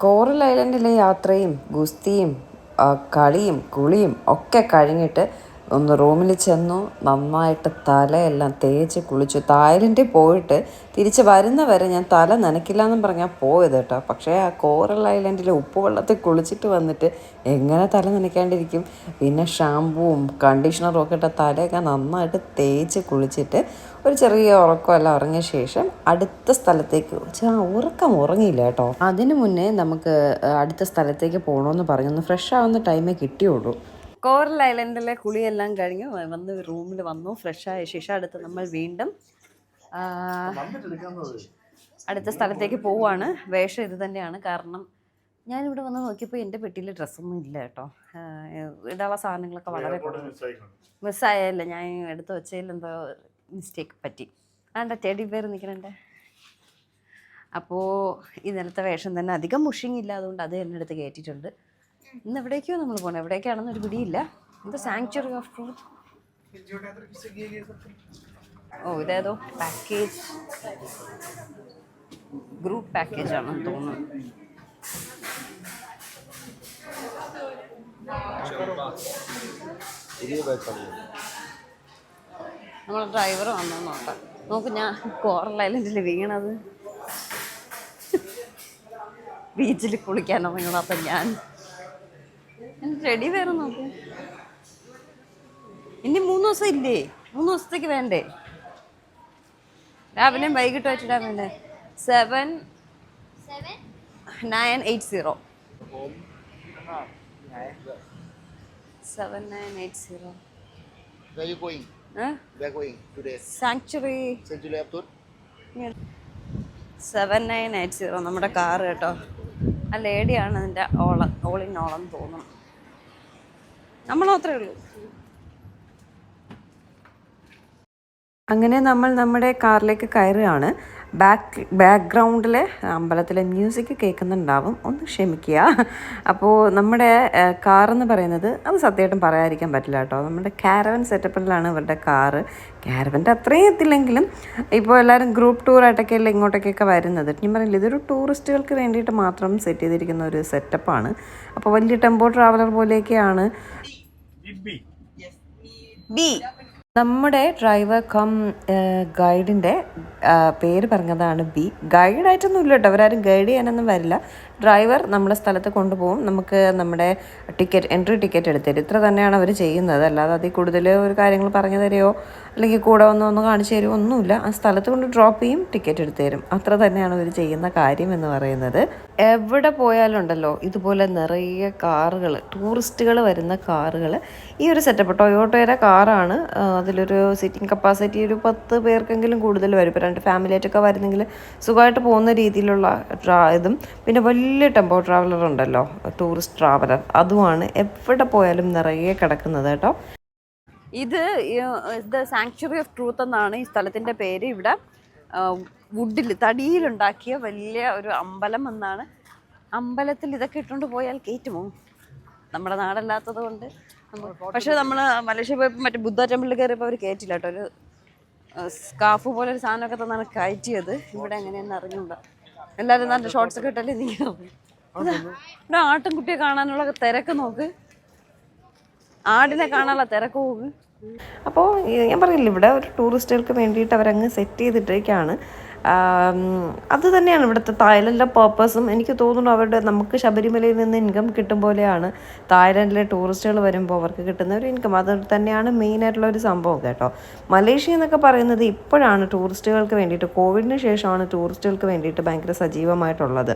Coral ഐലൻഡിലെ യാത്രയും ഗുസ്തിയും കളിയും കുളിയും ഒക്കെ കഴിഞ്ഞിട്ട് ഒന്ന് റൂമിൽ ചെന്നു നന്നായിട്ട് തലയെല്ലാം തേച്ച് കുളിച്ചു. തായ്ലൻഡിൽ പോയിട്ട് തിരിച്ച് വരുന്ന വരെ ഞാൻ തല നനയ്ക്കില്ല എന്നും പറഞ്ഞാൽ പോയത് കേട്ടോ. പക്ഷേ ആ കോറൽ ഐലൻഡിലെ ഉപ്പുവെള്ളത്തിൽ കുളിച്ചിട്ട് വന്നിട്ട് എങ്ങനെ തല നനയ്ക്കാണ്ടിരിക്കും? പിന്നെ ഷാമ്പുവും കണ്ടീഷണറും ഒക്കെ ഇട്ട തലയൊക്കെ നന്നായിട്ട് തേച്ച് കുളിച്ചിട്ട് ഒരു ചെറിയ ഉറക്കമെല്ലാം ഉറങ്ങിയ ശേഷം അടുത്ത സ്ഥലത്തേക്ക് ഉറക്കം ഉറങ്ങിയില്ല കേട്ടോ. അതിനു മുന്നേ നമുക്ക് അടുത്ത സ്ഥലത്തേക്ക് പോകണമെന്ന് പറഞ്ഞു. ഫ്രഷ് ആവുന്ന ടൈമേ കിട്ടിയുള്ളൂ. കോറൽ ഐലൻഡിലെ കുളിയെല്ലാം കഴിഞ്ഞു വന്ന് റൂമിൽ വന്നു. ഫ്രഷ് ആയ ശേഷം അടുത്ത് നമ്മൾ വീണ്ടും അടുത്ത സ്ഥലത്തേക്ക് പോവാണ്. വേഷം ഇത് തന്നെയാണ്. കാരണം ഞാനിവിടെ വന്ന് നോക്കിയപ്പോൾ എന്റെ പെട്ടിയിൽ ഡ്രസ്സൊന്നും ഇല്ല കേട്ടോ. ഇടാനുള്ള സാധനങ്ങളൊക്കെ വളരെ മിസ്സായല്ല ഞാൻ എടുത്ത് വെച്ചതിൽ എന്തോ മിസ്റ്റേക്ക് പറ്റി. ആണ്ട ടെഡി പേര് നിൽക്കണേ അപ്പോൾ ഇന്നലത്തെ വേഷം തന്നെ അധികം മുഷിങ് ഇല്ല അതുകൊണ്ട് അത് എന്നെ കയറ്റിയിട്ടുണ്ട് ഇന്ന് എവിടേക്കോ നമ്മൾ പോകണം എവിടേക്കാണെന്ന് ഒരു പിടിയില്ല. എന്താ സാങ്ച്വറി ഓഫ് ട്രൂത്ത് ഓ ഇതേതോ പാക്കേജ് ഗ്രൂപ്പ് പാക്കേജ് ആണെന്ന് തോന്നുന്നു. നമ്മളെ ഡ്രൈവർ വന്നു നോക്കാം. നോക്ക് ഞാൻ കോറൽ ഐലൻഡിൽ വീണത്. ബീച്ചിൽ കുളിക്കാൻ ഇറങ്ങണം അപ്പം ഞാൻ. റെഡി വേറെ നോക്ക്. ഇനി മൂന്ന് ദിവസം ഇല്ലേ? മൂന്ന് ദിവസത്തേക്ക് വേണ്ടേ? രാവിലെയും വൈകിട്ട് വെച്ചിട്ടാ വേണ്ടേ? Seven nine eight zero seven nine eight zero Where are you going? We are going today. Sanctuary Century Aptur. Seven nine eight zero നമ്മുടെ കാറ് കേട്ടോ. ആ ലേഡിയാണ് അതിന്റെ ഓള ഓളിൻ ഓളം തോന്നുന്നു. നമ്മൾ മാത്രമേ ഉള്ളൂ. അങ്ങനെ നമ്മൾ നമ്മുടെ കാറിലേക്ക് കയറുകയാണ്. ബാക്ക് ബാക്ക്ഗ്രൗണ്ടിൽ അമ്പലത്തിലെ മ്യൂസിക് കേൾക്കുന്നുണ്ടാവും. ഒന്ന് ക്ഷമിക്കുക. അപ്പോൾ നമ്മുടെ കാർ എന്ന് പറയുന്നത് അത് സത്യമായിട്ടും പറയാതിരിക്കാൻ പറ്റില്ല കേട്ടോ. നമ്മുടെ കാരവൻ സെറ്റപ്പിലാണ് ഇവരുടെ കാറ് കാരവന്റെ അത്രയും എത്തില്ലെങ്കിലും ഇപ്പോൾ എല്ലാവരും ഗ്രൂപ്പ് ടൂറായിട്ടൊക്കെ അല്ലേ ഇങ്ങോട്ടേക്കൊക്കെ വരുന്നത്. ഞാൻ പറയില്ല ഇതൊരു ടൂറിസ്റ്റുകൾക്ക് വേണ്ടിയിട്ട് മാത്രം സെറ്റ് ചെയ്തിരിക്കുന്ന ഒരു സെറ്റപ്പാണ് അപ്പോൾ വലിയ ടെമ്പോ ട്രാവലർ പോലെയൊക്കെയാണ് ബി നമ്മുടെ ഡ്രൈവർ കം ഗൈഡിന്റെ പേര് പറഞ്ഞതാണ് ബി ഗൈഡായിട്ടൊന്നും ഇല്ല കേട്ടോ. അവരാരും ഗൈഡ് ചെയ്യാനൊന്നും വരില്ല. ഡ്രൈവർ നമ്മളെ സ്ഥലത്ത് കൊണ്ടുപോകും. നമുക്ക് നമ്മുടെ ടിക്കറ്റ് എൻട്രി ടിക്കറ്റ് എടുത്തരും ഇത്ര തന്നെയാണ് അവർ ചെയ്യുന്നത്. അല്ലാതെ അതിൽ കൂടുതൽ ഒരു കാര്യങ്ങൾ പറഞ്ഞു തരുമോ? അല്ലെങ്കിൽ കൂടെ വന്ന് ഒന്ന് കാണിച്ചു തരും ഒന്നുമില്ല. ആ സ്ഥലത്ത് കൊണ്ട് ഡ്രോപ്പ് ചെയ്യും ടിക്കറ്റ് എടുത്തു തരും. അത്ര തന്നെയാണ് ഇവർ ചെയ്യുന്ന കാര്യം എന്ന് പറയുന്നത്. എവിടെ പോയാലുണ്ടല്ലോ ഇതുപോലെ നിറയെ കാറുകൾ ടൂറിസ്റ്റുകൾ വരുന്ന കാറുകൾ ഈ ഒരു സെറ്റപ്പ് ടൊയോട്ടോയുടെ കാറാണ്. അതിലൊരു സിറ്റിംഗ് കപ്പാസിറ്റി ഒരു പത്ത് പേർക്കെങ്കിലും കൂടുതൽ വരും. ഇപ്പോൾ രണ്ട് ഫാമിലി ആയിട്ടൊക്കെ വരുന്നെങ്കിൽ സുഖമായിട്ട് പോകുന്ന രീതിയിലുള്ള ട്രാ ഇതും. പിന്നെ വലിയ ടെമ്പോ ട്രാവലർ ഉണ്ടല്ലോ ടൂറിസ്റ്റ് ട്രാവലർ അതുമാണ് എവിടെ പോയാലും നിറയെ കിടക്കുന്നത് കേട്ടോ. ഇത് ദ സാങ്ച്വറി ഓഫ് ട്രൂത്ത് എന്നാണ് ഈ സ്ഥലത്തിന്റെ പേര്. ഇവിടെ വുഡിൽ തടിയിലുണ്ടാക്കിയ വലിയ ഒരു അമ്പലം എന്നാണ്. അമ്പലത്തിൽ ഇതൊക്കെ ഇട്ടുകൊണ്ട് പോയാൽ കയറ്റുമോ നമ്മുടെ നാടല്ലാത്തത് കൊണ്ട്. പക്ഷേ നമ്മൾ മലേഷ്യ പോയപ്പോൾ മറ്റേ ബുദ്ധ ടെമ്പിളിൽ കയറിയപ്പോൾ അവർ കയറ്റില്ല കേട്ടോ. ഒരു സ്കാഫ് പോലെ ഒരു സാധനമൊക്കെ തന്നാണ് കയറ്റിയത്. ഇവിടെ എങ്ങനെയെന്ന് അറിഞ്ഞൂടാ. എല്ലാവരും നല്ല ഷോർട്സ് ഒക്കെ ഇട്ടല്ലേ നീ ഇവിടെ ആട്ടിൻകുട്ടിയെ കാണാനുള്ള തിരക്ക് നോക്ക്. ആടിനെ കാണാനുള്ള തിരക്ക് അപ്പോൾ ഞാൻ പറഞ്ഞില്ല ഇവിടെ ഒരു ടൂറിസ്റ്റുകൾക്ക് വേണ്ടിയിട്ട് അവരങ്ങ് സെറ്റ് ചെയ്തിട്ടേക്കാണ്. അത് തന്നെയാണ് ഇവിടുത്തെ തായ്ലൻഡിലെ പേർപ്പസും എനിക്ക് തോന്നുന്നു അവരുടെ നമുക്ക് ശബരിമലയിൽ നിന്ന് ഇൻകം കിട്ടും പോലെയാണ് തായ്ലൻഡിലെ ടൂറിസ്റ്റുകൾ വരുമ്പോൾ അവർക്ക് കിട്ടുന്ന ഒരു ഇൻകം അത് തന്നെയാണ് മെയിൻ ആയിട്ടുള്ള ഒരു സംഭവം കേട്ടോ. മലേഷ്യ എന്നൊക്കെ പറയുന്നത് ഇപ്പോഴാണ് ടൂറിസ്റ്റുകൾക്ക് വേണ്ടിയിട്ട്. കോവിഡിന് ശേഷമാണ് ടൂറിസ്റ്റുകൾക്ക് വേണ്ടിയിട്ട് ഭയങ്കര സജീവമായിട്ടുള്ളത്.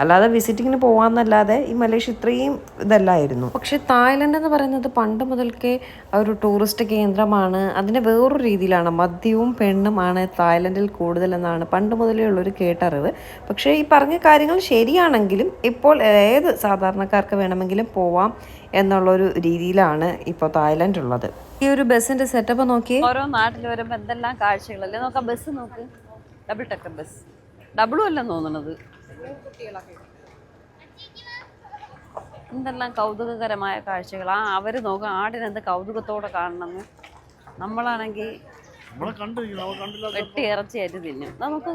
അല്ലാതെ വിസിറ്റിങ്ങിന് പോകാമെന്നല്ലാതെ ഈ മലേഷ്യ ഇത്രയും ഇതല്ലായിരുന്നു. പക്ഷെ തായ്ലൻഡ് എന്ന് പറയുന്നത് പണ്ട് മുതൽക്കേ ഒരു ടൂറിസ്റ്റ് കേന്ദ്രമാണ്. അതിന്റെ വേറൊരു രീതിയിലാണ്. മദ്യവും പെണ്ണുമാണ് തായ്ലൻഡിൽ കൂടുതലെന്നാണ് പണ്ട് മുതലേ ഉള്ളൊരു കേട്ടറിവ്. പക്ഷേ ഈ പറഞ്ഞ കാര്യങ്ങൾ ശരിയാണെങ്കിലും ഇപ്പോൾ ഏത് സാധാരണക്കാർക്ക് വേണമെങ്കിലും പോവാം എന്നുള്ളൊരു രീതിയിലാണ് ഇപ്പോൾ തായ്ലൻഡ് ഉള്ളത്. ഈ ഒരു ബസ്സിന്റെ സെറ്റപ്പ് നോക്കി ഓരോ നാട്ടിൽ വരുമ്പോൾ എന്തെല്ലാം കാഴ്ചകളല്ലേ? നോക്കാം ബസ് നോക്ക്. Double decker bus. ഡബിളും അല്ലെന്ന് തോന്നുന്നത് എന്തെല്ലാം കൗതുകകരമായ കാഴ്ചകൾ. ആ അവർ നോക്കുക ആടിനെന്ത് കൗതുകത്തോടെ കാണണമെന്ന്. നമ്മളാണെങ്കിൽ വെട്ടി ഇറച്ചിയായിട്ട് തിന്നും. നമുക്ക്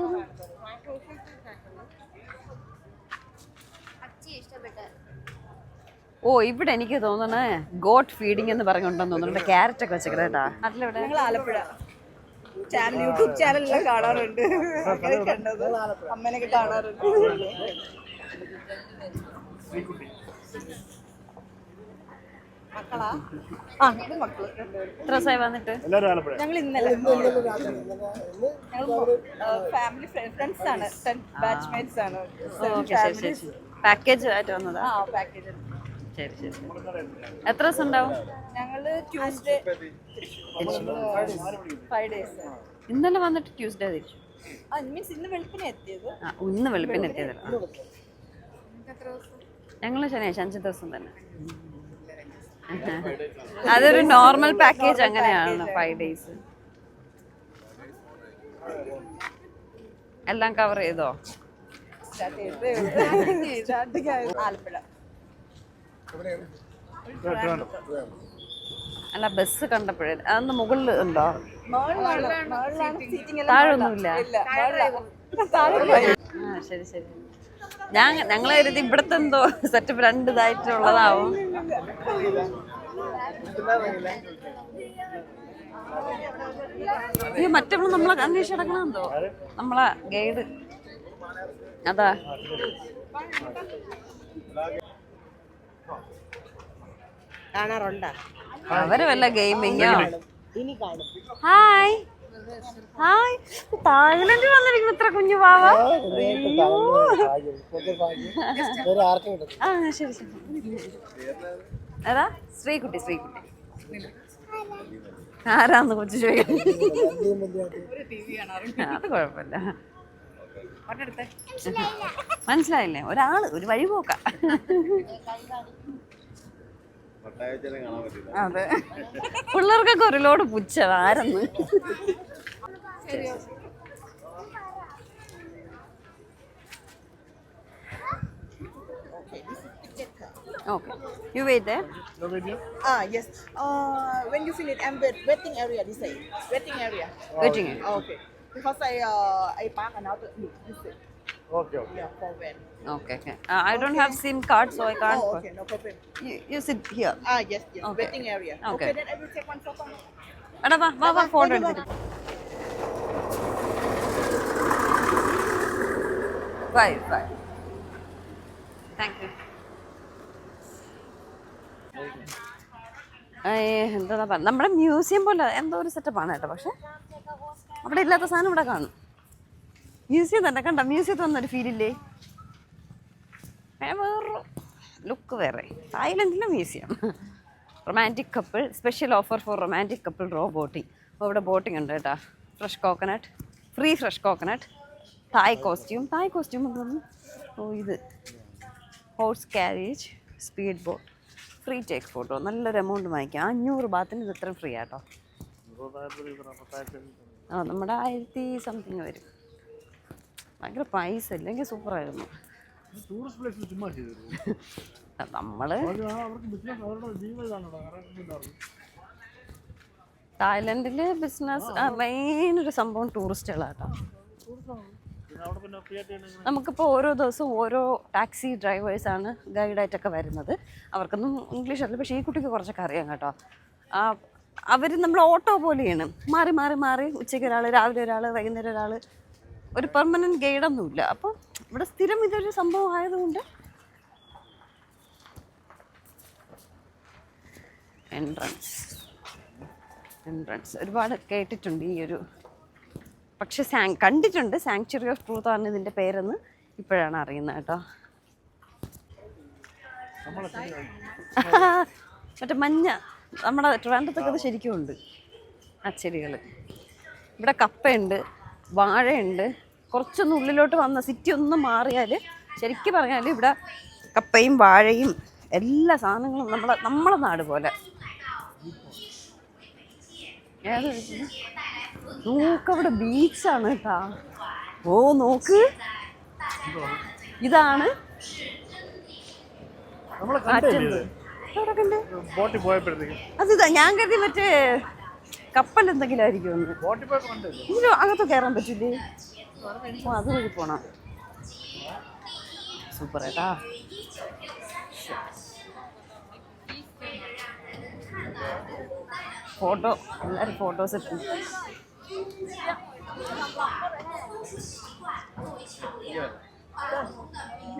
ഓ ഇവിടെ എനിക്ക് തോന്നണേ ഗോട്ട് ഫീഡിംഗ് എന്ന് പറഞ്ഞുണ്ടെന്ന് തോന്നുന്നുണ്ട് ക്യാരറ്റ് ഒക്കെ വെച്ചേക്കണേട്ടാ നാട്ടിലെവിടെ ആലപ്പുഴ. ചാനൽ യൂട്യൂബ് ചാനലെല്ലാം കാണാറുണ്ട് കണ്ടത് അമ്മേനൊക്കെ കാണാറുണ്ട് മക്കളാ ആ ഇത് മക്കൾ രണ്ടുപേരും എത്ര ദിവസമായി വന്നിട്ട് ഞങ്ങൾ ഇന്നലെ ഞങ്ങൾ ഫാമിലി ഫ്രണ്ട്സ് ആണ് ബാച്ച്മേറ്റ്സ് ആണ് പാക്കേജ് ആയിട്ട് വന്നതാ ആ പാക്കേജ് ശരി ശരി. എത്ര ദിവസം ഉണ്ടാവും? ഞങ്ങൾ ട്യൂസ്ഡേ ഫൈവ് ഡേയ്സ് ഇന്നലെ വന്നിട്ട് ട്യൂസ്ഡേ തിരിച്ചു. മീൻസ് ഇന്ന് വെളുപ്പിനെ എത്തിയത്. ആ ഇന്ന് വെളുപ്പിന് എത്തിയത്. ഞങ്ങൾ ശനിയാഴ്ച അഞ്ച് ദിവസം തന്നെ. അതൊരു നോർമൽ പാക്കേജ് അങ്ങനെയാണ് ഫൈവ് ഡേയ്സ് എല്ലാം കവർ ചെയ്തോ. ആലപ്പുഴ. അല്ല ബസ് കണ്ടപ്പോഴേ. അതൊന്ന് മുകളിൽ ഉണ്ടോ? താഴൊന്നുമില്ല. ശരി ശരി. ഞാൻ ഞങ്ങൾ കരുതി ഇവിടുത്തെ എന്തോ സെറ്റപ്പ് രണ്ട് ഇതായിട്ടുള്ളതാവും ഈ മറ്റവൾ നമ്മളെ അന്വേഷിച്ച് നടക്കണമെന്തോ നമ്മളെ ഗൈഡ്. അതാ. കാണാറുണ്ടാ? അവർ വല്ല ഗെയിമിങ്ങോ? ഹായ്. ഹായ്. തായ്ലൻഡിൽ വന്നിരിക്കുന്നു ഇത്ര കുഞ്ഞു പാവ. അയ്യോ. ആ ശരി ശരി. ഏതാ? ശ്രീകുട്ടി ശ്രീകുട്ടി. ആരാന്ന് കൊച്ചു ചോദിക്കും അത് കുഴപ്പമില്ല. മനസ്സിലായില്ലേ ഒരാൾ ഒരു വഴി പോക്ക അതെ പിള്ളേർക്കൊക്കെ ഒരു ലോഡ് പുച്ഛ ആരെന്ന് Okay. You okay you wait Ah, yes. Uh, when you finish, I'm wait, waiting area. This side, waiting area. Waiting area. Waiting Okay. Because I uh I park another this side. Okay, okay. Yeah, for when. Okay okay I don't have SIM card so I Oh, can't okay, no problem. You sit here Ah, yes, yes. Okay. Waiting area. Okay. then I will take one photo. എടാ വാ വാ വാ photo എടുത്തിട്ട് bye bye thank you എന്താ പറയുക നമ്മുടെ museum പോലെ എന്തോ ഒരു സെറ്റപ്പാണ് കേട്ടോ പക്ഷെ അവിടെ ഇല്ലാത്ത സാധനം ഇവിടെ കാണും. മ്യൂസിയം തന്നെ കണ്ട? മ്യൂസിയത്തിൽ വന്നൊരു ഫീലില്ലേ വേറൊരു ലുക്ക് വേറെ. തായ്ലൻഡിലെ museum. Romantic couple special offer for romantic couple row boating അപ്പോൾ ഇവിടെ ബോട്ടിംഗ് ഉണ്ട് കേട്ടോ. Fresh coconut free fresh coconut Thai costume Thai costume ഓ ഇത്. Horse carriage speed boat free take photo നല്ലൊരു എമൗണ്ട് വാങ്ങിക്കാം. അഞ്ഞൂറ് ബാത്തിന് ഇത് ഇത്രയും ഫ്രീ ആട്ടോ ആ നമ്മുടെ ആയിരത്തി സംതിങ് വരും. ഭയങ്കര പൈസ ഇല്ലെങ്കിൽ സൂപ്പറായിരുന്നു ടൂറിസ്റ്റ് പ്ലേസിൽ ചുമ്മാ ബിസിനസ് തായ്ലൻഡിൽ മെയിൻ ഒരു സംഭവം ടൂറിസ്റ്റുകളാട്ടോ നമുക്കിപ്പോൾ ഓരോ ദിവസവും ഓരോ ടാക്സി ഡ്രൈവേഴ്സാണ് ഗൈഡായിട്ടൊക്കെ വരുന്നത്. അവർക്കൊന്നും ഇംഗ്ലീഷ് അല്ല പക്ഷേ ഈ കുട്ടിക്ക് കുറച്ചൊക്കെ അറിയാം കേട്ടോ. അവർ നമ്മൾ ഓട്ടോ പോലെയാണ്. മാറി മാറി മാറി ഉച്ചയ്ക്ക് ഒരാൾ രാവിലെ ഒരാൾ വൈകുന്നേരം ഒരാൾ ഒരു പെർമനന്റ് ഗൈഡൊന്നുമില്ല. അപ്പോൾ ഇവിടെ സ്ഥിരം ഇതൊരു സംഭവം ആയതുകൊണ്ട് എൻട്രൻസ് എൻട്രൻസ് ഒരുപാട് കേട്ടിട്ടുണ്ട് ഈ ഒരു പക്ഷെ സാങ് കണ്ടിട്ടുണ്ട്. സാങ്ച്വറി ഓഫ് ട്രൂത്ത് ആണ് ഇതിന്റെ പേരെന്ന് ഇപ്പോഴാണ് അറിയുന്നത് കേട്ടോ. മറ്റേ മഞ്ഞ. നമ്മുടെ ട്രിവാൻഡ്രത്തൊക്കെ ഇത് ശരിക്കും ഉണ്ട്. ആ ചെടികൾ ഇവിടെ കപ്പയുണ്ട് വാഴയുണ്ട്. കുറച്ചൊന്ന് ഉള്ളിലോട്ട് വന്ന സിറ്റി ഒന്ന് മാറിയാൽ ശരിക്കും പറഞ്ഞാൽ ഇവിടെ കപ്പയും വാഴയും എല്ലാ സാധനങ്ങളും നമ്മളെ നമ്മളെ നാട് പോലെ. ഏത് നോക്കവിടെ ബീച്ചാണ് കേട്ടാ. ഓ നോക്ക്. ഇതാണ് നമ്മളെ എവിടെ കണ്ട് ബോട്ടിൽ പോയപ്പോഴത്തേക്ക്. അതിതാ ഞാൻ കരുതി മറ്റേ കപ്പൽ എന്തെങ്കിലും ആയിരിക്കും കണ്ടില്ല? അകത്ത് കയറാൻ പറ്റില്ലേ? ഓ അത് വഴി പോണം. സൂപ്പർ ഏട്ടാ. ഫോട്ടോ എല്ലാവരും ഫോട്ടോസ് എടുക്കും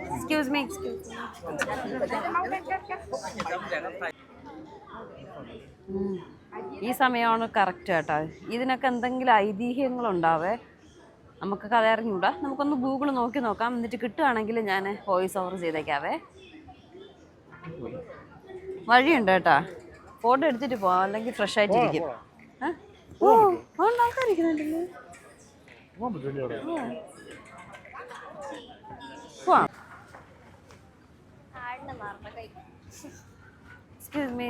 എക്സ്ക്യൂസ് മീ എക്സ്ക്യൂസ് ഈ സമയമാണ് കറക്റ്റ് കേട്ടോ ഇതിനൊക്കെ എന്തെങ്കിലും ഐതിഹ്യങ്ങളുണ്ടാവേ? നമുക്ക് കഥ അറിഞ്ഞൂടാ? നമുക്കൊന്ന് ഗൂഗിൾ നോക്കി നോക്കാം. എന്നിട്ട് കിട്ടുകയാണെങ്കിൽ ഞാൻ വോയിസ് ഓവർ ചെയ്തേക്കാവേ. വഴിയുണ്ട് കേട്ടാ. ഫോട്ടോ എടുത്തിട്ട് പോവാം. അല്ലെങ്കിൽ ഫ്രഷ് ആയിട്ടിരിക്കും? ഓ അതുകൊണ്ട് ആൾക്കാരിക്കുന്നുണ്ടല്ലോ പോവാം. എക്സ്ക്യൂസ് മീ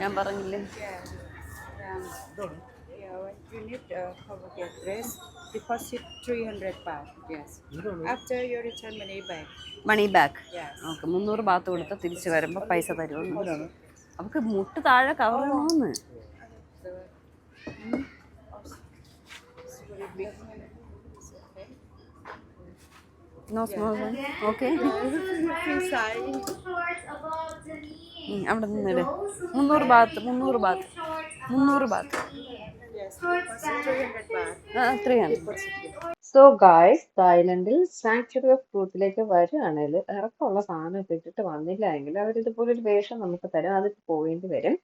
ഞാൻ പറഞ്ഞില്ലേ you need uh, cover get address. Deposit 300 baht. Yes. After you return money back. Money back. Okay മുന്നൂറ് ബാത്ത് കൊടുത്ത് തിരിച്ച് വരുമ്പോൾ പൈസ തരുമെന്ന് അവർക്ക് മുട്ട് താഴെ കവർ ചെയ്യണമെന്ന് നോ സ്മോൾ ഓക്കെ അവിടെ നിന്നിട് മുന്നൂറ് ബാത്ത് മുന്നൂറ് ബാത്ത് മുന്നൂറ് baht three hundred so guys തായ്ലൻഡിൽ sanctuary of ട്രൂത്തിലേക്ക് വരികയാണെങ്കിൽ ഇറക്കമുള്ള സാധനം ഇട്ടിട്ട് വന്നില്ല എങ്കിൽ അവർ ഇതുപോലെ ഒരു വേഷം നമുക്ക് തരും. അത് പോയിന്റ് വരും.